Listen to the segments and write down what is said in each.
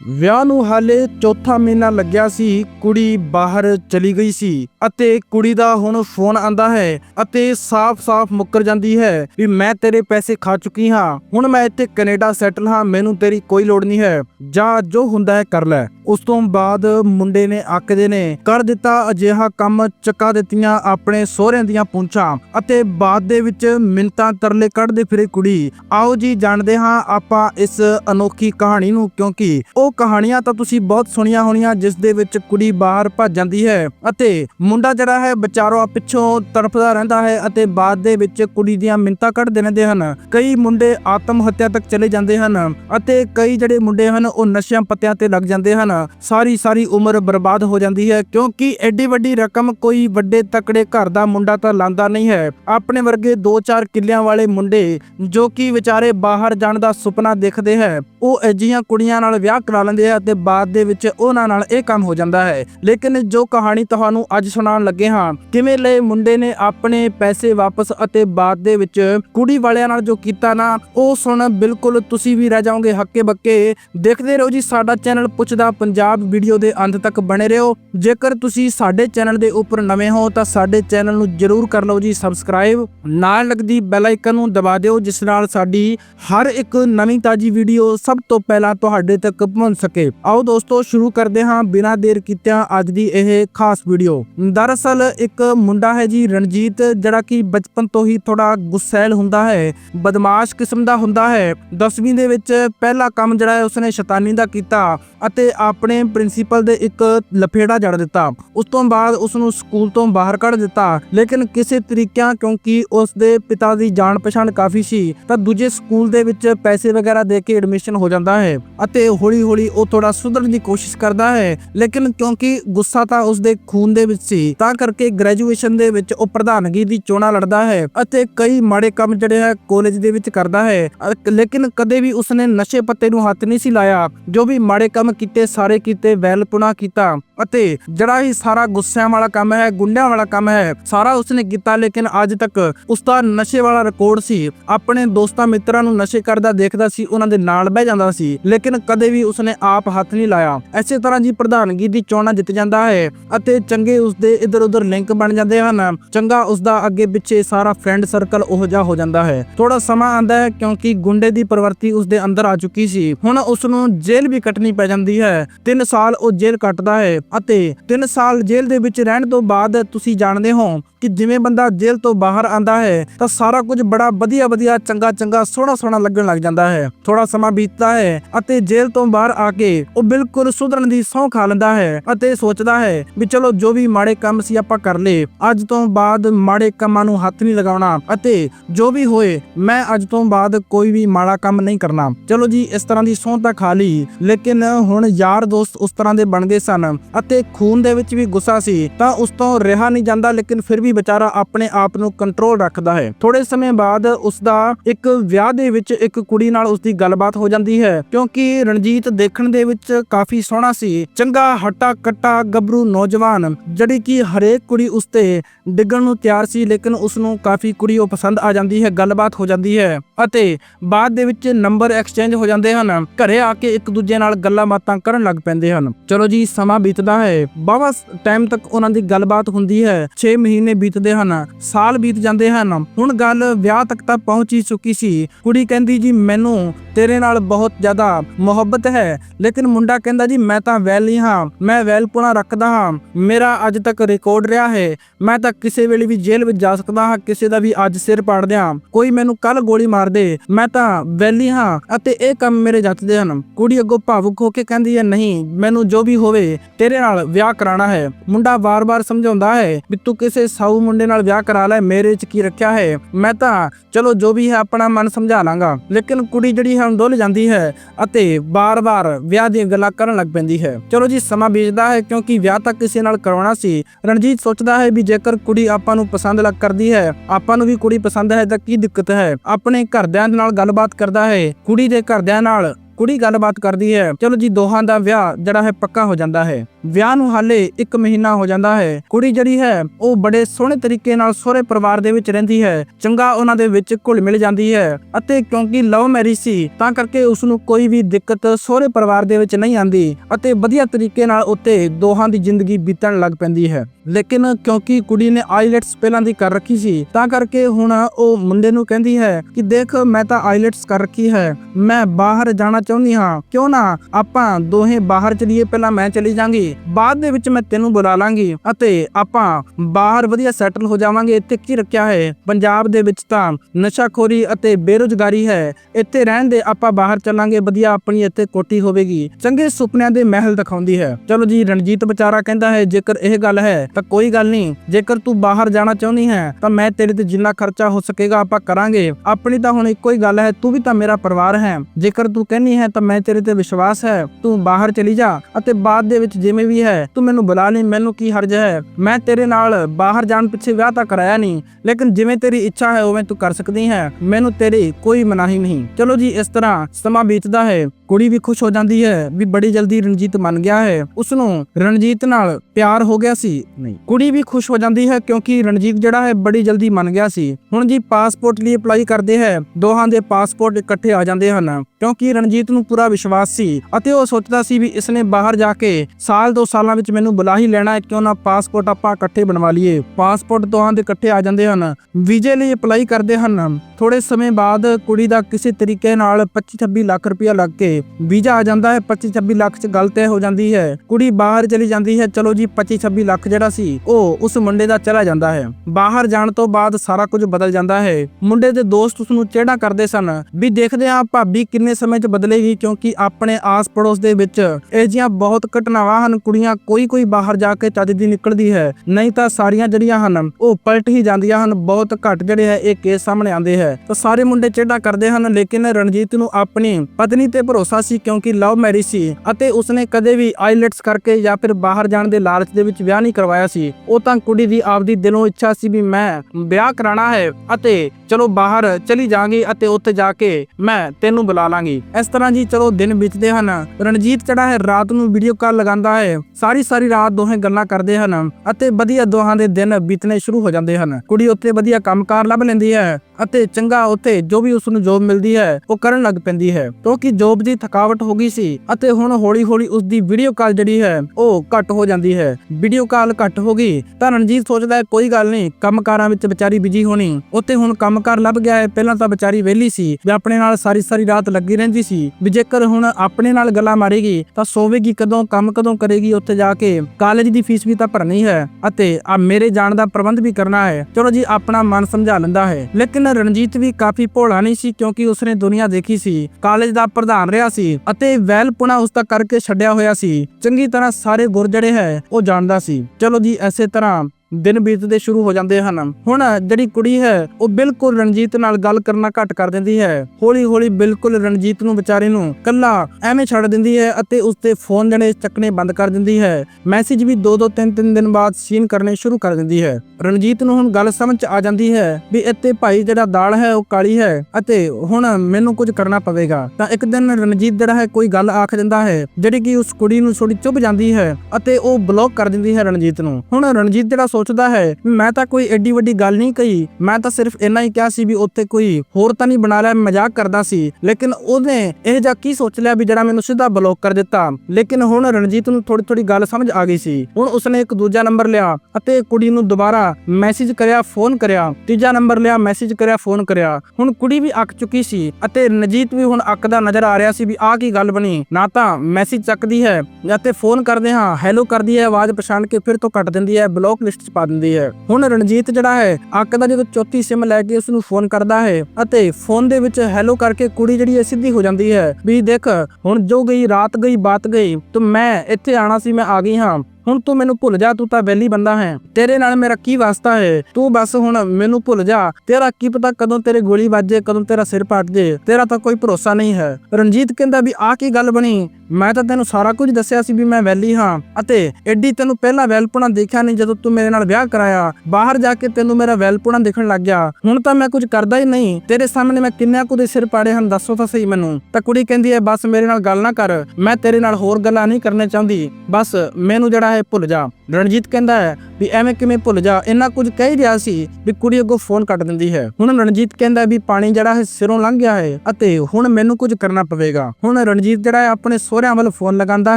ਵਿਆਹ ਨੂੰ ਹਾਲੇ ਚੌਥਾ ਮਹੀਨਾ ਲੱਗਿਆ ਸੀ, ਕੁੜੀ ਬਾਹਰ ਚਲੀ ਗਈ ਸੀ ਅਤੇ ਕੁੜੀ ਦਾ ਹੁਣ ਫੋਨ ਆਂਦਾ ਹੈ ਅਤੇ ਸਾਫ਼-ਸਾਫ਼ ਮੁੱਕਰ ਜਾਂਦੀ ਹੈ ਵੀ ਮੈਂ ਤੇਰੇ ਪੈਸੇ ਖਾ ਚੁੱਕੀ ਹਾਂ, ਹੁਣ ਮੈਂ ਇੱਥੇ ਕੈਨੇਡਾ ਸੈਟਲ ਹਾਂ, ਮੈਨੂੰ ਤੇਰੀ ਕੋਈ ਲੋੜ ਨਹੀਂ ਹੈ, ਜਾਂ ਜੋ ਹੁੰਦਾ ਹੈ ਕਰ ਲੈ। ਉਸ ਤੋਂ ਬਾਅਦ ਮੁੰਡੇ ਨੇ ਆਖਦੇ ਨੇ, ਕਰ ਦਿੱਤਾ ਅਜਿਹਾ ਕੰਮ, ਚੱਕਾ ਦਿੱਤੀਆਂ ਆਪਣੇ ਸਹੁਰਿਆਂ ਦੀਆਂ ਪੁੰਛਾਂ ਅਤੇ ਬਾਅਦ ਦੇ ਵਿੱਚ ਮਿੰਤਾਂ ਤਰਲੇ ਕੱਢਦੇ ਫਿਰੇ ਕੁੜੀ। ਆਓ ਜੀ, ਜਾਣਦੇ ਹਾਂ ਆਪਾਂ ਇਸ ਅਨੋਖੀ ਕਹਾਣੀ ਨੂੰ ਕਿਉਂਕਿ ਉਹ ਕਹਾਣੀਆਂ ਤਾਂ ਤੁਸੀਂ ਬਹੁਤ ਸੁਣੀਆਂ ਹੋਣੀਆਂ, ਜਿਸ ਦੇ ਵਿੱਚ ਕੁੜੀ ਬਾਹਰ ਭੱਜ ਜਾਂਦੀ ਹੈ ਅਤੇ ਮੁੰਡਾ ਜਿਹੜਾ ਹੈ ਵਿਚਾਰੋ ਪਿੱਛੋਂ ਤੜਫਦਾ ਰਹਿੰਦਾ ਹੈ ਅਤੇ ਬਾਅਦ ਦੇ ਵਿੱਚ ਕੁੜੀ ਦੀਆਂ ਮਿੰਤਾਂ ਕੱਢਦੇ ਰਹਿੰਦੇ ਹਨ। ਕਈ ਮੁੰਡੇ ਆਤਮ ਹੱਤਿਆ ਤੱਕ ਚਲੇ ਜਾਂਦੇ ਹਨ ਅਤੇ ਕਈ ਜਿਹੜੇ ਮੁੰਡੇ ਹਨ, ਉਹ ਨਸ਼ਿਆਂ ਪੱਤਿਆਂ ਤੇ ਲੱਗ ਜਾਂਦੇ ਹਨ। ਸਾਰੀ ਸਾਰੀ ਉਮਰ ਬਰਬਾਦ ਹੋ ਜਾਂਦੀ ਹੈ, ਕਿਉਂਕਿ ਐਡੀ ਵੱਡੀ ਰਕਮ ਕੋਈ ਵੱਡੇ ਤਕੜੇ ਘਰ ਦਾ ਮੁੰਡਾ ਤਾਂ ਲਾਂਦਾ ਨਹੀਂ ਹੈ। ਆਪਣੇ ਵਰਗੇ 2-4 ਕਿੱਲਿਆਂ ਵਾਲੇ ਮੁੰਡੇ ਜੋ ਕਿ ਵਿਚਾਰੇ ਬਾਹਰ ਜਾਣ ਦਾ ਸੁਪਨਾ ਦੇਖਦੇ ਹੈ, ਉਹ ਅਜਿਹੀਆਂ ਕੁੜੀਆਂ ਨਾਲ ਵਿਆਹ ਕਰਾ ਲੈਂਦੇ ਆ ਅਤੇ ਬਾਅਦ ਦੇ ਵਿੱਚ ਉਹਨਾਂ ਨਾਲ ਇਹ ਕੰਮ ਹੋ ਜਾਂਦਾ ਹੈ। ਲੇਕਿਨ ਜੋ ਕਹਾਣੀ ਤੁਹਾਨੂੰ ਅੱਜ ਸੁਣਾਉਣ ਲੱਗੇ ਹਾਂ, ਕਿਵੇਂ ਲਏ ਮੁੰਡੇ ਨੇ ਆਪਣੇ ਪੈਸੇ ਵਾਪਸ ਅਤੇ ਬਾਅਦ ਦੇ ਵਿੱਚ ਕੁੜੀ ਵਾਲਿਆਂ ਨਾਲ ਜੋ ਕੀਤਾ ਨਾ, ਉਹ ਸੁਣ ਬਿਲਕੁਲ ਤੁਸੀਂ ਵੀ ਰਹਿ ਜਾਓਗੇ ਹੱਕੇ ਬੱਕੇ। ਦੇਖਦੇ ਰਹੋ ਜੀ, ਸਾਡਾ ਚੈਨਲ ਪੁੱਛਦਾ ਪੰਜਾਬ ਵੀਡੀਓ ਦੇ ਅੰਤ ਤੱਕ ਬਣੇ ਰਹੋ। ਜੇਕਰ ਤੁਸੀਂ ਸਾਡੇ ਚੈਨਲ ਦੇ ਉੱਪਰ ਨਵੇਂ ਹੋ, ਤਾਂ ਸਾਡੇ ਚੈਨਲ ਨੂੰ ਜਰੂਰ ਕਰ ਲਓ ਜੀ, ਸਬਸਕ੍ਰਾਈਬ। ਨਾਲ ਲੱਗਦੀ ਬੈਲ ਆਈਕਨ ਨੂੰ ਦਬਾ ਦਿਓ, ਜਿਸ ਨਾਲ ਸਾਡੀ ਹਰ ਇੱਕ ਨਵੀਂ ਤਾਜੀ ਵੀਡੀਓ ਸਭ ਤੋਂ ਪਹਿਲਾਂ ਤੁਹਾਡੇ ਤੱਕ ਪਹੁੰਚ ਸਕੇ। ਆਓ ਦੋਸਤੋ, ਸ਼ੁਰੂ ਕਰਦੇ ਹਾਂ ਬਿਨਾਂ ਦੇਰ ਕੀਤਿਆਂ ਅੱਜ ਦੀ ਇਹ ਖਾਸ ਵੀਡੀਓ ਦਰਅਸਲ ਇੱਕ ਮੁੰਡਾ ਹੈ ਜੀ ਰਣਜੀਤ, ਜਿਹੜਾ ਕਿ ਬਚਪਨ ਤੋਂ ਹੀ ਥੋੜਾ ਗੁੱਸੈਲ ਹੁੰਦਾ ਹੈ, ਬਦਮਾਸ਼ ਕਿਸਮ ਦਾ ਹੁੰਦਾ ਹੈ। 10ਵੀਂ ਦੇ ਵਿੱਚ ਪਹਿਲਾ ਕੰਮ ਜਿਹੜਾ ਹੈ ਉਸਨੇ ਸ਼ੈਤਾਨੀ ਦਾ ਕੀਤਾ ਅਤੇ ਆਪਣੇ ਪ੍ਰਿੰਸੀਪਲ ਦੇ ਇੱਕ ਲਫੇੜਾ ਜੜ ਦਿੱਤਾ। ਉਸ ਤੋਂ ਬਾਅਦ ਉਸ ਨੂੰ ਸਕੂਲ ਤੋਂ ਬਾਹਰ ਕੱਢ ਦਿੱਤਾ। ਲੇਕਿਨ ਕਿਸੇ ਤਰੀਕਿਆਂ, ਕਿਉਂਕਿ ਉਸ ਦੇ ਪਿਤਾ ਦੀ ਜਾਣ ਪਛਾਣ ਕਾਫੀ ਸੀ, ਤਾਂ ਦੂਜੇ ਸਕੂਲ ਦੇ ਵਿੱਚ ਪੈਸੇ ਵਗੈਰਾ ਦੇ ਕੇ ਐਡਮਿਸ਼ਨ ਹੋ ਜਾਂਦਾ ਹੈ ਅਤੇ ਹੌਲੀ ਹੌਲੀ-ਹੌਲੀ ਉਹ ਥੋੜਾ ਸੁਧਰਨ ਦੀ ਕੋਸ਼ਿਸ਼ ਕਰਦਾ ਹੈ। ਲੇਕਿਨ ਕਿਉਂਕਿ ਗੁੱਸਾ ਤਾਂ ਉਸ ਦੇ ਖੂਨ ਦੇ ਵਿੱਚ ਸੀ, ਤਾਂ ਕਰਕੇ ਗ੍ਰੈਜੂਏਸ਼ਨ ਦੇ ਵਿੱਚ ਉਹ ਪ੍ਰਧਾਨਗੀ ਦੀ ਚੋਣਾਂ ਲੜਦਾ ਹੈ ਅਤੇ ਕਈ ਮਾੜੇ ਕੰਮ ਜਿਹੜੇ ਹੈ ਕਾਲਜ ਦੇ ਵਿੱਚ ਕਰਦਾ ਹੈ। ਲੇਕਿਨ ਕਦੇ ਵੀ ਉਸਨੇ ਨਸ਼ੇ ਪੱਤੇ ਨੂੰ ਹੱਥ ਨਹੀਂ ਸੀ ਲਾਇਆ, ਜੋ ਵੀ ਮਾੜੇ ਕੰਮ ਕੀਤੇ, ਸਾਰੇ ਕੀਤੇ ਵੈਲਪੁਣਾ ਕੀਤਾ ਅਤੇ ਜਿਹੜਾ ਹੀ ਸਾਰਾ ਗੁੱਸਿਆਂ ਵਾਲਾ ਕੰਮ ਹੈ, ਗੁੰਡਿਆਂ ਵਾਲਾ ਕੰਮ ਹੈ, ਸਾਰਾ ਉਸਨੇ ਕੀਤਾ। ਲੇਕਿਨ ਅੱਜ ਤੱਕ ਉਸ ਦਾ ਨਸ਼ੇ ਵਾਲਾ ਰਿਕਾਰਡ ਸੀ, ਆਪਣੇ ਦੋਸਤਾਂ ਮਿੱਤਰਾਂ ਨੂੰ ਨਸ਼ੇ ਕਰਦਾ ਦੇਖਦਾ ਸੀ, ਉਹਨਾਂ ਦੇ ਨਾਲ ਬਹਿ ਜਾਂਦਾ ਸੀ। ਲੇਕਿਨ ਕਦੇ ਵੀ ਉਸ ਉਸਨੇ ਆਪ ਹੱਥ ਨਹੀਂ ਲਾਇਆ। ਇਸੇ ਤਰ੍ਹਾਂ ਜੀ ਪ੍ਰਧਾਨਗੀ ਦੀ ਚੋਣਾਂ ਜਿੱਤ ਜਾਂਦਾ ਹੈ ਅਤੇ ਚੰਗੇ ਉਸਦੇ ਇਧਰ ਉਧਰ ਲਿੰਕ ਬਣ ਜਾਂਦੇ ਹਨ। ਚੰਗਾ ਉਸਦਾ ਅੱਗੇ ਪਿੱਛੇ ਸਾਰਾ ਫਰੈਂਡ ਸਰਕਲ ਉਹ ਜਿਹਾ ਹੋ ਜਾਂਦਾ ਹੈ। ਥੋੜਾ ਸਮਾਂ ਆਂਦਾ ਹੈ ਕਿਉਂਕਿ ਗੁੰਡੇ ਦੀ ਪ੍ਰਵਰਤੀ ਉਸਦੇ ਅੰਦਰ ਆ ਚੁੱਕੀ ਸੀ। ਹੁਣ ਉਸ ਨੂੰ ਜੇਲ੍ਹ ਵੀ ਕੱਟਣੀ ਪੈ ਜਾਂਦੀ ਹੈ। 3 ਸਾਲ ਉਹ ਜੇਲ੍ਹ ਕੱਟਦਾ ਹੈ ਅਤੇ 3 ਸਾਲ ਜੇਲ੍ਹ ਦੇ ਵਿੱਚ ਰਹਿਣ ਤੋਂ ਬਾਅਦ ਤੁਸੀਂ ਜਾਣਦੇ ਹੋ ਕਿ ਜਿਵੇਂ ਬੰਦਾ ਜੇਲ੍ਹ ਤੋਂ ਬਾਹਰ ਆਂਦਾ ਹੈ ਤਾਂ ਸਾਰਾ ਕੁਝ ਬੜਾ ਵਧੀਆ ਵਧੀਆ ਚੰਗਾ ਚੰਗਾ ਸੋਹਣਾ ਸੋਹਣਾ ਲੱਗਣ ਲੱਗ ਜਾਂਦਾ ਹੈ। ਥੋੜਾ ਸਮਾਂ ਬੀਤਦਾ ਹੈ ਅਤੇ ਜੇਲ੍ਹ ਤੋਂ ਬਾਹਰ ਆ ਕੇ ਉਹ ਬਿਲਕੁਲ ਸੁਧਰਨ ਦੀ ਸਹੁੰ ਖਾ ਲੈਂਦਾ ਹੈ ਅਤੇ ਸੋਚਦਾ ਹੈ ਵੀ ਚਲੋ ਜੋ ਵੀ ਮਾੜੇ ਕੰਮ ਸੀ ਆਪਾਂ ਕਰ ਲਏ, ਅੱਜ ਤੋਂ ਬਾਅਦ ਮਾੜੇ ਕੰਮਾਂ ਨੂੰ ਹੱਥ ਨਹੀਂ ਲਗਾਉਣਾ ਅਤੇ ਜੋ ਵੀ ਹੋਏ, ਮੈਂ ਅੱਜ ਤੋਂ ਬਾਅਦ ਕੋਈ ਵੀ ਮਾੜਾ ਕੰਮ ਨਹੀਂ ਕਰਨਾ। ਚਲੋ ਜੀ, ਇਸ ਤਰ੍ਹਾਂ ਦੀ ਸਹੁੰ ਤਾਂ ਖਾ ਲਈ, ਲੇਕਿਨ ਹੁਣ ਯਾਰ ਦੋਸਤ ਉਸ ਤਰ੍ਹਾਂ ਦੇ ਬਣ ਗਏ ਸਨ ਅਤੇ ਖੂਨ ਦੇ ਵਿੱਚ ਵੀ ਗੁੱਸਾ ਸੀ, ਤਾਂ ਉਸ ਤੋਂ ਰਿਹਾ ਨਹੀਂ ਜਾਂਦਾ, ਲੇਕਿਨ ਫਿਰ ਵੀ ਵਿਚਾਰਾ ਆਪਣੇ ਆਪ ਨੂੰ ਕੰਟਰੋਲ ਰੱਖਦਾ ਹੈ। ਥੋੜੇ ਸਮੇਂ ਬਾਅਦ ਉਸ ਦਾ ਇੱਕ ਵਿਆਹ ਦੇ ਵਿੱਚ ਇੱਕ ਕੁੜੀ ਨਾਲ ਉਸ ਦੀ ਗੱਲਬਾਤ ਹੋ ਜਾਂਦੀ ਹੈ, ਕਿਉਂਕਿ ਰਣਜੀਤ ਦੇਖਣ ਦੇ ਵਿੱਚ ਕਾਫੀ ਸੋਹਣਾ ਸੀ। ਚੰਗਾ ਹਟਾ ਕੱਟਾ ਗੱਭਰੂ ਨੌਜਵਾਨ, ਜਿਹੜੀ ਕਿ ਹਰੇਕ ਕੁੜੀ ਉਸ ਤੇ ਡਿੱਗਣ ਨੂੰ ਤਿਆਰ ਸੀ, ਲੇਕਿਨ ਉਸ ਨੂੰ ਕਾਫੀ ਕੁੜੀ ਉਹ ਪਸੰਦ ਆ ਜਾਂਦੀ ਹੈ, ਗੱਲਬਾਤ ਹੋ ਜਾਂਦੀ ਹੈ ਅਤੇ ਬਾਅਦ ਦੇ ਵਿੱਚ ਨੰਬਰ ਐਕਸਚੇਂਜ ਹੋ ਜਾਂਦੇ ਹਨ। ਘਰੇ ਆ ਕੇ ਇੱਕ ਦੂਜੇ ਨਾਲ ਗੱਲਾਂ ਬਾਤਾਂ ਕਰਨ ਲੱਗ ਪੈਂਦੇ ਹਨ। ਚਲੋ ਜੀ, ਸਮਾਂ ਬੀਤਦਾ ਹੈ। ਬਾਵਾ ਟਾਈਮ ਤੱਕ ਉਹਨਾਂ ਦੀ ਗੱਲਬਾਤ ਹੁੰਦੀ ਹੈ। 6 ਮਹੀਨੇ ਬੀਤਦੇ ਹਨ, ਸਾਲ ਬੀਤ ਜਾਂਦੇ ਹਨ। ਹੁਣ ਗੱਲ ਵਿਆਹ ਤੱਕ ਤਾਂ ਪਹੁੰਚ ਹੀ ਚੁੱਕੀ ਸੀ। ਕੁੜੀ ਕਹਿੰਦੀ ਜੀ, ਮੈਨੂੰ ਤੇਰੇ ਨਾਲ ਬਹੁਤ ਜ਼ਿਆਦਾ ਮੁਹੱਬਤ ਹੈ। ਲੇਕਿਨ ਮੁੰਡਾ ਕਹਿੰਦਾ ਜੀ, ਮੈਂ ਤਾਂ ਵੈਲੀ ਹਾਂ ਮੈਂ ਵੈਲਪੁਣਾ ਰੱਖਦਾ ਹਾਂ, ਮੇਰਾ ਅੱਜ ਤੱਕ ਰਿਕਾਰਡ ਰਿਹਾ ਹੈ, ਮੈਂ ਤਾਂ ਕਿਸੇ ਵੇਲੇ ਵੀ ਜੇਲ੍ਹ ਵਿੱਚ ਜਾ ਸਕਦਾ ਹਾਂ, ਕਿਸੇ ਦਾ ਵੀ ਅੱਜ ਸਿਰ ਪਾੜ ਦਿਆਂ, ਕੋਈ ਮੈਨੂੰ ਕੱਲ ਗੋਲੀ ਮਾਰ ਦੇ, ਮੈਂ ਤਾਂ ਵੈਲੀ ਹਾਂ ਅਤੇ ਇਹ ਕੰਮ ਮੇਰੇ ਜੱਚਦੇ ਹਨ। ਕੁੜੀ ਅੱਗੋਂ ਭਾਵੁਕ ਹੋ ਕੇ ਕਹਿੰਦੀ ਹੈ, ਨਹੀਂ, ਮੈਨੂੰ ਜੋ ਵੀ ਹੋਵੇ, ਤੇਰੇ ਨਾਲ ਵਿਆਹ ਕਰਾਣਾ ਹੈ। ਮੁੰਡਾ ਵਾਰ-ਵਾਰ ਸਮਝਾਉਂਦਾ ਹੈ ਵੀ ਤੂੰ ਕਿਸੇ ਸਾਊ ਮੁੰਡੇ ਨਾਲ ਵਿਆਹ ਕਰਾ ਲੈ, ਮੇਰੇ 'ਚ ਕੀ ਰੱਖਿਆ ਹੈ? ਮੈਂ ਤਾਂ ਚਲੋ ਜੋ ਵੀ ਹੈ, ਆਪਣਾ ਮਨ ਸਮਝਾ ਲਾਂਗਾ। ਲੇਕਿਨ ਕੁੜੀ ਜਿਹੜੀ ਹੈ ਡੁੱਲ ਜਾਂਦੀ ਹੈ, ਅਤੇ ਵਾਰ ਵਾਰ ਬਾਰ-ਬਾਰ ਵਿਆਹ ਦੀਆਂ ਗੱਲਾਂ ਕਰਨ ਲੱਗ ਪੈਂਦੀ ਹੈ। ਚਲੋ ਜੀ, ਸਮਾਂ ਬੀਤਦਾ ਹੈ ਕਿਉਂਕਿ ਵਿਆਹ ਤਾਂ ਕਿਸੇ ਨਾਲ ਕਰਵਾਉਣਾ ਸੀ। ਰਣਜੀਤ ਸੋਚਦਾ ਹੈ ਵੀ ਜੇਕਰ ਕੁੜੀ ਆਪਾਂ ਨੂੰ ਪਸੰਦ ਲੱਗ ਕਰਦੀ ਹੈ, ਆਪਾਂ ਨੂੰ ਵੀ ਕੁੜੀ ਪਸੰਦ ਹੈ ਤਾਂ ਕੀ ਦਿੱਕਤ ਹੈ? ਆਪਣੇ ਘਰਦਿਆਂ ਨਾਲ ਗੱਲਬਾਤ ਕਰਦਾ ਹੈ। ਕੁੜੀ ਦੇ ਘਰਦਿਆਂ ਨਾਲ ਕੁੜੀ ਗੱਲਬਾਤ ਕਰਦੀ ਹੈ। ਚਲੋ ਜੀ, ਦੋਹਾਂ ਦਾ ਵਿਆਹ ਜਿਹੜਾ ਹੈ ਪੱਕਾ ਹੋ ਜਾਂਦਾ ਹੈ। ਵਿਆਹ ਨੂੰ ਹਾਲੇ 1 ਮਹੀਨਾ ਹੋ ਜਾਂਦਾ ਹੈ। ਕੁੜੀ ਜਿਹੜੀ ਹੈ, ਉਹ ਬੜੇ ਸੋਹਣੇ ਤਰੀਕੇ ਨਾਲ ਸਹੁਰੇ ਪਰਿਵਾਰ ਦੇ ਵਿੱਚ ਰਹਿੰਦੀ ਹੈ। ਚੰਗਾ ਉਹਨਾਂ ਦੇ ਵਿੱਚ ਘੁਲ ਮਿਲ ਜਾਂਦੀ ਹੈ ਅਤੇ ਕਿਉਂਕਿ ਲਵ ਮੈਰਿਜ ਸੀ, ਤਾਂ ਕਰਕੇ ਉਸ ਨੂੰ ਕੋਈ ਵੀ ਦਿੱਕਤ ਸਹੁਰੇ ਪਰਿਵਾਰ ਦੇ ਵਿੱਚ ਨਹੀਂ ਆਂਦੀ ਅਤੇ ਵਧੀਆ ਤਰੀਕੇ ਨਾਲ ਉੱਤੇ ਦੋਹਾਂ ਦੀ ਜ਼ਿੰਦਗੀ ਬੀਤਣ ਲੱਗ ਪੈਂਦੀ ਹੈ। ਲੇਕਿਨ ਕਿਉਂਕਿ ਕੁੜੀ ਨੇ ਆਈਲੈਟਸ ਪਹਿਲਾਂ ਦੀ ਕਰ ਰੱਖੀ ਸੀ, ਤਾਂ ਕਰਕੇ ਹੁਣ ਉਹ ਮੁੰਡੇ ਨੂੰ ਕਹਿੰਦੀ ਹੈ ਕਿ ਦੇਖ, ਮੈਂ ਤਾਂ ਆਈਲੈਟਸ ਕਰ ਰੱਖੀ ਹੈ। ਮੈਂ ਬਾਹਰ ਜਾਣਾ ਚਾਹੁੰਦੀ ਹਾਂ। ਕਿਉਂ ਨਾ ਆਪਾਂ ਦੋਹੇ ਬਾਹਰ ਚਲੀਏ, ਪਹਿਲਾਂ ਮੈਂ ਚਲੀ ਜਾਾਂਗੀ। ਬਾਅਦ ਦੇ ਵਿੱਚ ਮੈਂ ਤੈਨੂੰ ਬੁਲਾ ਲਾਂਗੀ ਅਤੇ ਆਪਾਂ ਬਾਹਰ ਵਧੀਆ ਸੈਟਲ ਹੋ ਜਾਵਾਂਗੇ, ਇੱਥੇ ਕੀ ਰੱਖਿਆ ਹੈ? ਪੰਜਾਬ ਦੇ ਵਿੱਚ ਤਾਂ ਨਸ਼ਾਖੋਰੀ ਅਤੇ ਬੇਰੁਜ਼ਗਾਰੀ ਹੈ। ਇੱਥੇ ਰਹਿਣ ਦੇ ਆਪਾਂ ਬਾਹਰ ਚੱਲਾਂਗੇ, ਵਧੀਆ ਆਪਣੀ ਇੱਥੇ ਕੋਠੀ ਹੋਵੇਗੀ। ਚੰਗੇ ਸੁਪਨਿਆਂ ਦੇ ਮਹਿਲ ਦਿਖਾਉਂਦੀ ਹੈ। ਚਲੋ ਜੀ, ਰਣਜੀਤ ਵਿਚਾਰਾ ਕਹਿੰਦਾ ਹੈ, ਜੇਕਰ ਇਹ ਗੱਲ ਹੈ, ਤਾਂ ਕੋਈ ਗੱਲ ਨਹੀਂ। ਜੇਕਰ ਤੂੰ ਬਾਹਰ ਜਾਣਾ ਚਾਹੁੰਦੀ ਹੈ, ਤਾਂ ਮੈਂ ਤੇਰੇ ਤੇ ਜਿੰਨਾ ਖਰਚਾ ਹੋ ਸਕੇਗਾ ਆਪਾਂ ਕਰਾਂਗੇ। ਆਪਣੀ ਤਾਂ ਹੁਣ ਇੱਕੋ ਹੀ ਗੱਲ ਹੈ, ਤੂੰ ਵੀ ਤਾਂ ਮੇਰਾ ਪਰਿਵਾਰ ਹੈ। ਜੇਕਰ ਤੂੰ ਕਹਿੰਦੀ ਹੈ, ਤਾਂ ਮੈਂ ਤੇਰੇ ਤੇ ਵਿਸ਼ਵਾਸ ਹੈ। ਤੂੰ ਬਾਹਰ ਚਲੀ ਜਾ ਅਤੇ ਬਾਅਦ ਦੇ ਵਿੱਚ ਜਿਵੇਂ ਵੀ ਹੈ। ਤੂੰ ਮੈਨੂੰ ਬੁਲਾ ਲਈ, ਮੈਨੂੰ ਕੀ ਹਰਜ ਹੈ? ਮੈਂ ਤੇਰੇ ਨਾਲ ਬਾਹਰ ਜਾਣ ਪਿੱਛੇ ਵਿਆਹ ਤਾਂ ਕਰਾਇਆ ਨਹੀਂ, ਲੇਕਿਨ ਜਿਵੇਂ ਤੇਰੀ ਇੱਛਾ ਹੈ ਉਵੇਂ ਤੂੰ ਕਰ ਸਕਦੀ ਹੈ। ਮੈਨੂੰ ਤੇਰੀ ਕੋਈ ਮਨਾਹੀ ਨਹੀਂ। ਚਲੋ ਜੀ, ਇਸ ਤਰ੍ਹਾਂ ਸਮਾਂ ਬੀਤਦਾ ਹੈ। ਕੁੜੀ ਵੀ ਖੁਸ਼ ਹੋ ਜਾਂਦੀ ਹੈ ਵੀ ਬੜੀ ਜਲਦੀ ਰਣਜੀਤ ਮੰਨ ਗਿਆ ਹੈ। ਉਸ ਨੂੰ ਰਣਜੀਤ ਨਾਲ ਪਿਆਰ ਹੋ ਗਿਆ ਸੀ। ਨਹੀਂ। ਕੁੜੀ ਵੀ ਖੁਸ਼ ਹੋ ਜਾਂਦੀ ਹੈ ਕਿਉਂਕਿ ਰਣਜੀਤ ਜਿਹੜਾ ਹੈ ਬੜੀ ਜਲਦੀ ਮੰਨ ਗਿਆ ਸੀ। ਹੁਣ ਜੀ ਪਾਸਪੋਰਟ ਲਈ ਅਪਲਾਈ ਕਰਦੇ ਹੈ ਦੋਹਾਂ ਦੇ ਪਾਸਪੋਰਟ ਇਕੱਠੇ ਆ ਜਾਂਦੇ ਹਨ। ਕਿਉਂਕਿ ਰਣਜੀਤ ਨੂੰ ਪੂਰਾ ਵਿਸ਼ਵਾਸ ਸੀ ਅਤੇ ਉਹ ਸੋਚਦਾ ਸੀ ਵੀ ਇਸਨੇ ਬਾਹਰ ਜਾ ਕੇ ਸਾਲ ਦੋ ਸਾਲਾਂ ਵਿੱਚ ਮੈਨੂੰ ਬੁਲਾ ਹੀ ਲੈਣਾ ਹੈ ਕਿਉਂ ਨਾ ਪਾਸਪੋਰਟ ਆਪਾਂ ਇਕੱਠੇ ਬਣਵਾ ਲਈਏ। ਪਾਸਪੋਰਟ ਦੋਹਾਂ ਦੇ ਇਕੱਠੇ ਆ ਜਾਂਦੇ ਹਨ। ਵੀਜ਼ੇ ਲਈ ਅਪਲਾਈ ਕਰਦੇ ਹਨ। ਥੋੜੇ ਸਮੇਂ ਬਾਅਦ ਕੁੜੀ ਦਾ ਕਿਸੇ ਤਰੀਕੇ ਨਾਲ 25-26 ਲੱਖ ਰੁਪਇਆ ਲੱਗ ਕੇ ਵੀਜ਼ਾ ਆ ਜਾਂਦਾ ਹੈ 25-26 ਲੱਖ 'ਚ ਗੱਲ ਤੈਅ ਹੋ ਜਾਂਦੀ ਹੈ। ਕੁੜੀ ਬਾਹਰ ਚਲੀ ਜਾਂਦੀ ਹੈ, ਚਲੋ ਜੀ 25-26 ਲੱਖ ਜਿਹੜਾ ਸੀ, ਉਹ ਉਸ ਮੁੰਡੇ ਦਾ ਚਲਾ ਜਾਂਦਾ ਹੈ। ਬਾਹਰ ਜਾਣ ਤੋਂ ਬਾਅਦ ਸਾਰਾ ਕੁਝ ਬਦਲ ਜਾਂਦਾ ਹੈ। ਮੁੰਡੇ ਦੇ ਦੋਸਤ ਉਸ ਨੂੰ ਚਿਹੜਾ ਕਰਦੇ ਸਨ ਵੀ ਦੇਖਦੇ ਆ ਭਾਬੀ ਕਿੰਨੇ ਸਮੇਂ 'ਚ ਬਦਲੇਗੀ ਕਿਉਂਕਿ ਆਪਣੇ ਆਸ ਪੜੋਸ ਦੇ ਵਿੱਚ ਇਹ ਜੀਆਂ ਬਹੁਤ ਘਟਨਾਵਾਂ ਹਨ, ਕੁੜੀਆਂ ਕੋਈ ਕੋਈ ਬਾਹਰ ਜਾ ਕੇ ਚੱਜ ਦੀ ਨਿਕਲਦੀ ਹੈ। ਨਹੀਂ ਤਾਂ ਸਾਰੀਆਂ ਜਿਹੜੀਆਂ ਹਨ, ਉਹ ਪਲਟ ਹੀ ਜਾਂਦੀਆਂ ਹਨ, ਬਹੁਤ ਘੱਟ ਜਿਹੜੇ ਹੈ ਇਹ ਕੇਸ ਸਾਹਮਣੇ ਆਉਂਦੇ ਹੈ। ਤਾਂ ਸਾਰੇ ਮੁੰਡੇ ਚਿਹੜਾ ਕਰਦੇ ਹਨ, ਲੇਕਿਨ ਰਣਜੀਤ ਨੂੰ ਆਪਣੀ ਪਤਨੀ ਤੇ ਭਰੋਸਾ ਸੀ ਕਿਉਂਕਿ ਲਵ ਮੈਰਿਜ ਸੀ ਅਤੇ ਉਸਨੇ ਕਦੇ ਵੀ ਆਈਲੈਟਸ ਕਰਕੇ ਜਾਂ ਫਿਰ ਬਾਹਰ ਜਾਣ ਦੇ ਲਾਲਚ ਦੇ ਵਿੱਚ ਵਿਆਹ ਨਹੀਂ ਕਰਵਾਇਆ ਸੀ। ਉਹ ਤਾਂ ਕੁੜੀ ਦੀ ਆਪਦੀ ਦਿਲੋਂ ਇੱਛਾ ਸੀ ਵੀ ਮੈਂ ਵਿਆਹ ਕਰਾਣਾ ਹੈ ਅਤੇ ਚਲੋ ਬਾਹਰ ਚਲੀ ਜਾਾਂਗੀ ਅਤੇ ਉੱਥੇ ਜਾ ਕੇ ਮੈਂ ਤੈਨੂੰ ਬੁਲਾ ਲਾਂਗੀ। ਇਸ ਤਰ੍ਹਾਂ ਜੀ ਚਲੋ ਦਿਨ ਬੀਤਦੇ ਹਨ। ਰਣਜੀਤ ਜਿਹੜਾ ਹੈ ਰਾਤ ਨੂੰ ਵੀਡੀਓ ਕਾਲ ਲਗਾਉਂਦਾ ਹੈ। ਸਾਰੀ ਸਾਰੀ ਰਾਤ ਦੋਹੇ ਗੱਲਾਂ ਕਰਦੇ ਹਨ ਅਤੇ ਵਧੀਆ ਦੋਹਾਂ ਦੇ ਦਿਨ ਬੀਤਣੇ ਸ਼ੁਰੂ ਹੋ ਜਾਂਦੇ ਹਨ। ਕੁੜੀ ਉੱਥੇ ਵਧੀਆ ਕੰਮਕਾਰ ਲੱਭ ਲੈਂਦੀ ਹੈ ਅਤੇ ਚੰਗਾ ਉੱਥੇ ਜੋ ਵੀ ਉਸ ਨੂੰ ਜੋਬ ਮਿਲਦੀ ਹੈ, ਉਹ ਕਰਨ ਲੱਗ ਪੈਂਦੀ ਹੈ। ਕਿਉਂਕਿ ਜੋਬ ਦੀ ਥਕਾਵਟ ਹੋ ਗਈ ਸੀ ਅਤੇ ਹੁਣ ਹੌਲੀ-ਹੌਲੀ ਉਸ ਦੀ ਵੀਡੀਓ ਕਾਲ ਜਿਹੜੀ ਹੈ, ਉਹ ਘੱਟ ਹੋ ਜਾਂਦੀ ਹੈ। ਵੀਡੀਓ ਕਾਲ ਘੱਟ ਹੋ ਗਈ ਤਾਂ ਰਣਜੀਤ ਸੋਚਦਾ ਹੈ, ਕੋਈ ਗੱਲ ਨਹੀਂ, ਕੰਮਕਾਰਾਂ ਵਿੱਚ ਵਿਚਾਰੀ ਬਿਜ਼ੀ ਹੋਣੀ, ਉੱਥੇ ਹੁਣ ਕੰਮ ਕੰਮਕਾਰ ਲੱਭ ਗਿਆ ਹੈ, ਪਹਿਲਾਂ ਤਾਂ ਵਿਚਾਰੀ ਵਿਹਲੀ ਸੀ ਵੀ ਆਪਣੇ ਨਾਲ ਸਾਰੀ ਸਾਰੀ ਰਾਤ ਲੱਗੀ ਰਹਿੰਦੀ ਸੀ। ਵੀ ਜੇਕਰ ਹੁਣ ਆਪਣੇ ਨਾਲ ਗੱਲਾਂ ਮਾਰੇਗੀ, ਤਾਂ ਸੋਵੇਗੀ ਕਦੋਂ, ਕੰਮ ਕਦੋਂ ਕਰੇਗੀ ਉੱਥੇ ਜਾ ਕੇ? ਕਾਲਜ ਦੀ ਫੀਸ ਵੀ ਤਾਂ ਭਰਨੀ ਹੈ ਅਤੇ ਆ ਮੇਰੇ ਜਾਣ ਦਾ ਪ੍ਰਬੰਧ ਵੀ ਕਰਨਾ ਹੈ। ਚਲੋ ਜੀ, ਆਪਣਾ ਮਨ ਸਮਝਾ ਲੈਂਦਾ ਹੈ। ਲੇਕਿਨ ਰਣਜੀਤ ਵੀ ਕਾਫੀ ਭੋਲਾ ਨਹੀਂ ਸੀ ਕਿਉਂਕਿ ਉਸਨੇ ਦੁਨੀਆ ਦੇਖੀ ਸੀ। ਕਾਲਜ ਦਾ ਪ੍ਰਧਾਨ ਰਿਹਾ ਸੀ ਅਤੇ ਵੈਲਪੁਣਾ ਉਸ ਦਾ ਕਰਕੇ ਛੱਡਿਆ ਹੋਇਆ ਸੀ। ਚੰਗੀ ਤਰ੍ਹਾਂ ਸਾਰੇ ਗੁਰ ਜਿਹੜੇ ਹੈ, ਉਹ ਜਾਣਦਾ ਸੀ। ਚਲੋ ਜੀ, ਐਸੇ ਤਰ੍ਹਾਂ ਦਿਨ ਬੀਤਦੇ ਸ਼ੁਰੂ ਹੋ ਜਾਂਦੇ ਹਨ। ਹੁਣ ਜਿਹੜੀ ਕੁੜੀ ਹੈ, ਉਹ ਬਿਲਕੁਲ ਰਣਜੀਤ ਨਾਲ ਗੱਲ ਕਰਨਾ ਘੱਟ ਕਰ ਦਿੰਦੀ ਹੈ। ਹੌਲੀ ਹੌਲੀ ਬਿਲਕੁਲ ਰਣਜੀਤ ਨੂੰ ਵਿਚਾਰੇ ਨੂੰ ਕੱਲਾ ਐਵੇਂ ਛੱਡ ਦਿੰਦੀ ਹੈ ਅਤੇ ਉਸ ਤੇ ਫੋਨ ਜਣੇ ਚੱਕਣੇ ਬੰਦ ਕਰ ਦਿੰਦੀ ਹੈ। ਮੈਸੇਜ ਵੀ 2-2 3-3 ਦਿਨ ਬਾਅਦ ਸੀਨ ਕਰਨੇ ਸ਼ੁਰੂ ਕਰ ਦਿੰਦੀ ਹੈ। ਰਣਜੀਤ ਨੂੰ ਹੁਣ ਗੱਲ ਸਮਝ 'ਚ ਆ ਜਾਂਦੀ ਹੈ ਵੀ ਇੱਥੇ ਭਾਈ ਜਿਹੜਾ ਦਾਲ ਹੈ, ਉਹ ਕਾਲੀ ਹੈ ਅਤੇ ਹੁਣ ਮੈਨੂੰ ਕੁਝ ਕਰਨਾ ਪਵੇਗਾ। ਤਾਂ ਇੱਕ ਦਿਨ ਰਣਜੀਤ ਜਿਹੜਾ ਹੈ, ਕੋਈ ਗੱਲ ਆਖ ਦਿੰਦਾ ਹੈ, ਜਿਹੜੀ ਕਿ ਉਸ ਕੁੜੀ ਨੂੰ ਥੋੜੀ ਚੁੱਭ ਜਾਂਦੀ ਹੈ ਅਤੇ ਉਹ ਬਲੌਕ ਕਰ ਦਿੰਦੀ ਹੈ ਰਣਜੀਤ ਨੂੰ। ਹੁਣ ਰਣਜੀਤ ਜਿਹੜਾ ਸੋਚਦਾ ਹੈ, ਮੈਂ ਤਾਂ ਕੋਈ ਐਡੀ ਵੱਡੀ ਗੱਲ ਨਹੀਂ ਕਹੀ। ਮੈਂ ਤਾਂ ਸਿਰਫ ਇੰਨਾ ਹੀ ਕਿਹਾ ਸੀ ਵੀ ਉੱਥੇ ਕੋਈ ਹੋਰ ਤਾਂ ਨਹੀਂ ਬਣਾ ਲਿਆ, ਮਜ਼ਾਕ ਕਰਦਾ ਸੀ। ਲੇਕਿਨ ਉਹਨੇ ਇਹ ਜਾਂ ਕੀ ਸੋਚ ਲਿਆ ਵੀ ਜਿਹੜਾ ਮੈਨੂੰ ਸਿੱਧਾ ਬਲੌਕ ਕਰ ਦਿੱਤਾ। ਲੇਕਿਨ ਹੁਣ ਰਣਜੀਤ ਨੂੰ ਥੋੜੀ ਥੋੜੀ ਗੱਲ ਸਮਝ ਆ ਗਈ ਸੀ। ਹੁਣ ਉਸਨੇ ਇੱਕ ਦੂਜਾ ਨੰਬਰ ਲਿਆ ਅਤੇ ਕੁੜੀ ਨੂੰ ਦੁਬਾਰਾ ਮੈਸੇਜ ਕਰਿਆ ਫੋਨ ਕਰਿਆ। ਤੀਜਾ ਨੰਬਰ ਲਿਆ ਮੈਸੇਜ ਕਰਿਆ ਫੋਨ ਕਰਿਆ। ਹੁਣ ਕੁੜੀ ਵੀ ਅੱਕ ਚੁੱਕੀ ਸੀ ਅਤੇ ਰਣਜੀਤ ਵੀ ਹੁਣ ਅੱਕਦਾ ਨਜ਼ਰ ਆ ਰਿਹਾ ਸੀ ਵੀ ਆਹ ਕੀ ਗੱਲ ਬਣੀ। ਨਾ ਤਾਂ ਮੈਸੇਜ ਚੱਕਦੀ ਹੈ ਅਤੇ ਫੋਨ ਕਰਦੇ ਹਾਂ ਹੈਲੋ ਕਰਦੀ ਹੈ, ਆਵਾਜ਼ ਪਛਾਣ ਕੇ ਫਿਰ ਤੋਂ ਕੱਟ ਦਿੰਦੀ ਹੈ ਬਲੌਕ ਲਿਸਟ 'ਚ ਪਾ ਦਿੰਦੀ ਹੈ। ਹੁਣ ਰਣਜੀਤ ਜਿਹੜਾ ਹੈ, ਅੱਕ ਦਾ ਜਦੋਂ ਚੌਥੀ ਸਿਮ ਲੈ ਕੇ ਉਸ ਨੂੰ ਫੋਨ ਕਰਦਾ ਹੈ ਅਤੇ ਫੋਨ ਦੇ ਵਿੱਚ ਹੈਲੋ ਕਰਕੇ ਕੁੜੀ ਜਿਹੜੀ ਹੈ ਸਿੱਧੀ ਹੋ ਜਾਂਦੀ ਹੈ ਵੀ ਦੇਖ, ਹੁਣ ਜੋ ਗਈ, ਰਾਤ ਗਈ, ਬਾਤ ਗਈ, ਤੂੰ ਮੈਂ ਇੱਥੇ ਆਣਾ ਸੀ, ਮੈਂ ਆ ਗਈ ਹਾਂ। ਹੁਣ ਤੂੰ ਮੈਨੂੰ ਭੁੱਲ ਜਾ, ਤੂੰ ਤਾਂ ਵੈਲੀ ਬੰਦਾ ਹੈ। ਤੇਰੇ ਨਾਲ ਮੇਰਾ ਕੀ ਵਾਸਤਾ ਹੈ? ਤੂੰ ਬਸ ਹੁਣ ਮੈਨੂੰ ਭੁੱਲ ਜਾ। ਤੇਰਾ ਕੀ ਪਤਾ ਕਦੋਂ ਤੇਰੇ ਗੋਲੀ ਵੱਜੇ ਕਦੋਂ ਤੇਰਾ ਸਿਰ ਪੱਟ ਜੇ। ਤੇਰਾ ਤਾਂ ਕੋਈ ਭਰੋਸਾ ਨਹੀਂ ਹੈ। ਰਣਜੀਤ ਕਹਿੰਦਾ ਵੀ ਆਹ ਕੀ ਗੱਲ ਬਣੀ? ਮੈਂ ਤਾਂ ਤੈਨੂੰ ਸਾਰਾ ਕੁਝ ਦੱਸਿਆ ਸੀ ਵੀ ਮੈਂ ਵੈਲੀ ਹਾਂ। ਅਤੇ ਐਡੀ ਤੈਨੂੰ ਪਹਿਲਾਂ ਵੈਲਪੁਣਾ ਦੇਖਿਆ ਨਹੀਂ ਜਦੋਂ ਤੂੰ ਮੇਰੇ ਨਾਲ ਵਿਆਹ ਕਰਾਇਆ। ਬਾਹਰ ਜਾ ਕੇ ਤੈਨੂੰ ਮੇਰਾ ਵੈਲਪੁਣਾ ਦੇਖਣ ਲੱਗ ਗਿਆ। ਹੁਣ ਤਾਂ ਮੈਂ ਕੁਝ ਕਰਦਾ ਹੀ ਨਹੀਂ। ਤੇਰੇ ਸਾਹਮਣੇ ਮੈਂ ਕਿੰਨਿਆਂ ਕੁ ਦੇ ਸਿਰ ਪਾੜੇ ਹਨ, ਦੱਸੋ ਤਾਂ ਸਹੀ ਮੈਨੂੰ। ਤਾਂ ਕੁੜੀ ਕਹਿੰਦੀ ਹੈ, ਬਸ ਮੇਰੇ ਨਾਲ ਗੱਲ ਨਾ ਕਰ। ਮੈਂ ਤੇਰੇ ਨਾਲ ਹੋਰ ਗੱਲਾਂ ਨਹੀਂ ਕਰਨੇ ਚਾਹੁੰਦੀ। ਬਸ ਮੈਨੂੰ ਜਿਹੜਾ ਹੈ, ਭੁੱਲ ਜਾ। ਰਣਜੀਤ ਕਹਿੰਦਾ ਹੈ ਵੀ ਐਵੇਂ ਕਿਵੇਂ ਭੁੱਲ ਜਾ। ਇੰਨਾ ਕੁਝ ਕਹਿ ਰਿਹਾ ਸੀ ਵੀ ਕੁੜੀ ਅੱਗੋਂ ਫੋਨ ਕੱਟ ਦਿੰਦੀ ਹੈ। ਹੁਣ ਰਣਜੀਤ ਕਹਿੰਦਾ ਵੀ ਪਾਣੀ ਜਿਹੜਾ ਹੈ ਸਿਰੋਂ ਲੰਘ ਗਿਆ ਹੈ ਅਤੇ ਹੁਣ ਮੈਨੂੰ ਕੁਝ ਕਰਨਾ ਪਵੇਗਾ। ਹੁਣ ਰਣਜੀਤ ਜਿਹੜਾ ਹੈ ਆਪਣੇ ਸਹੁਰਿਆਂ ਵੱਲ ਫੋਨ ਲਗਾਉਂਦਾ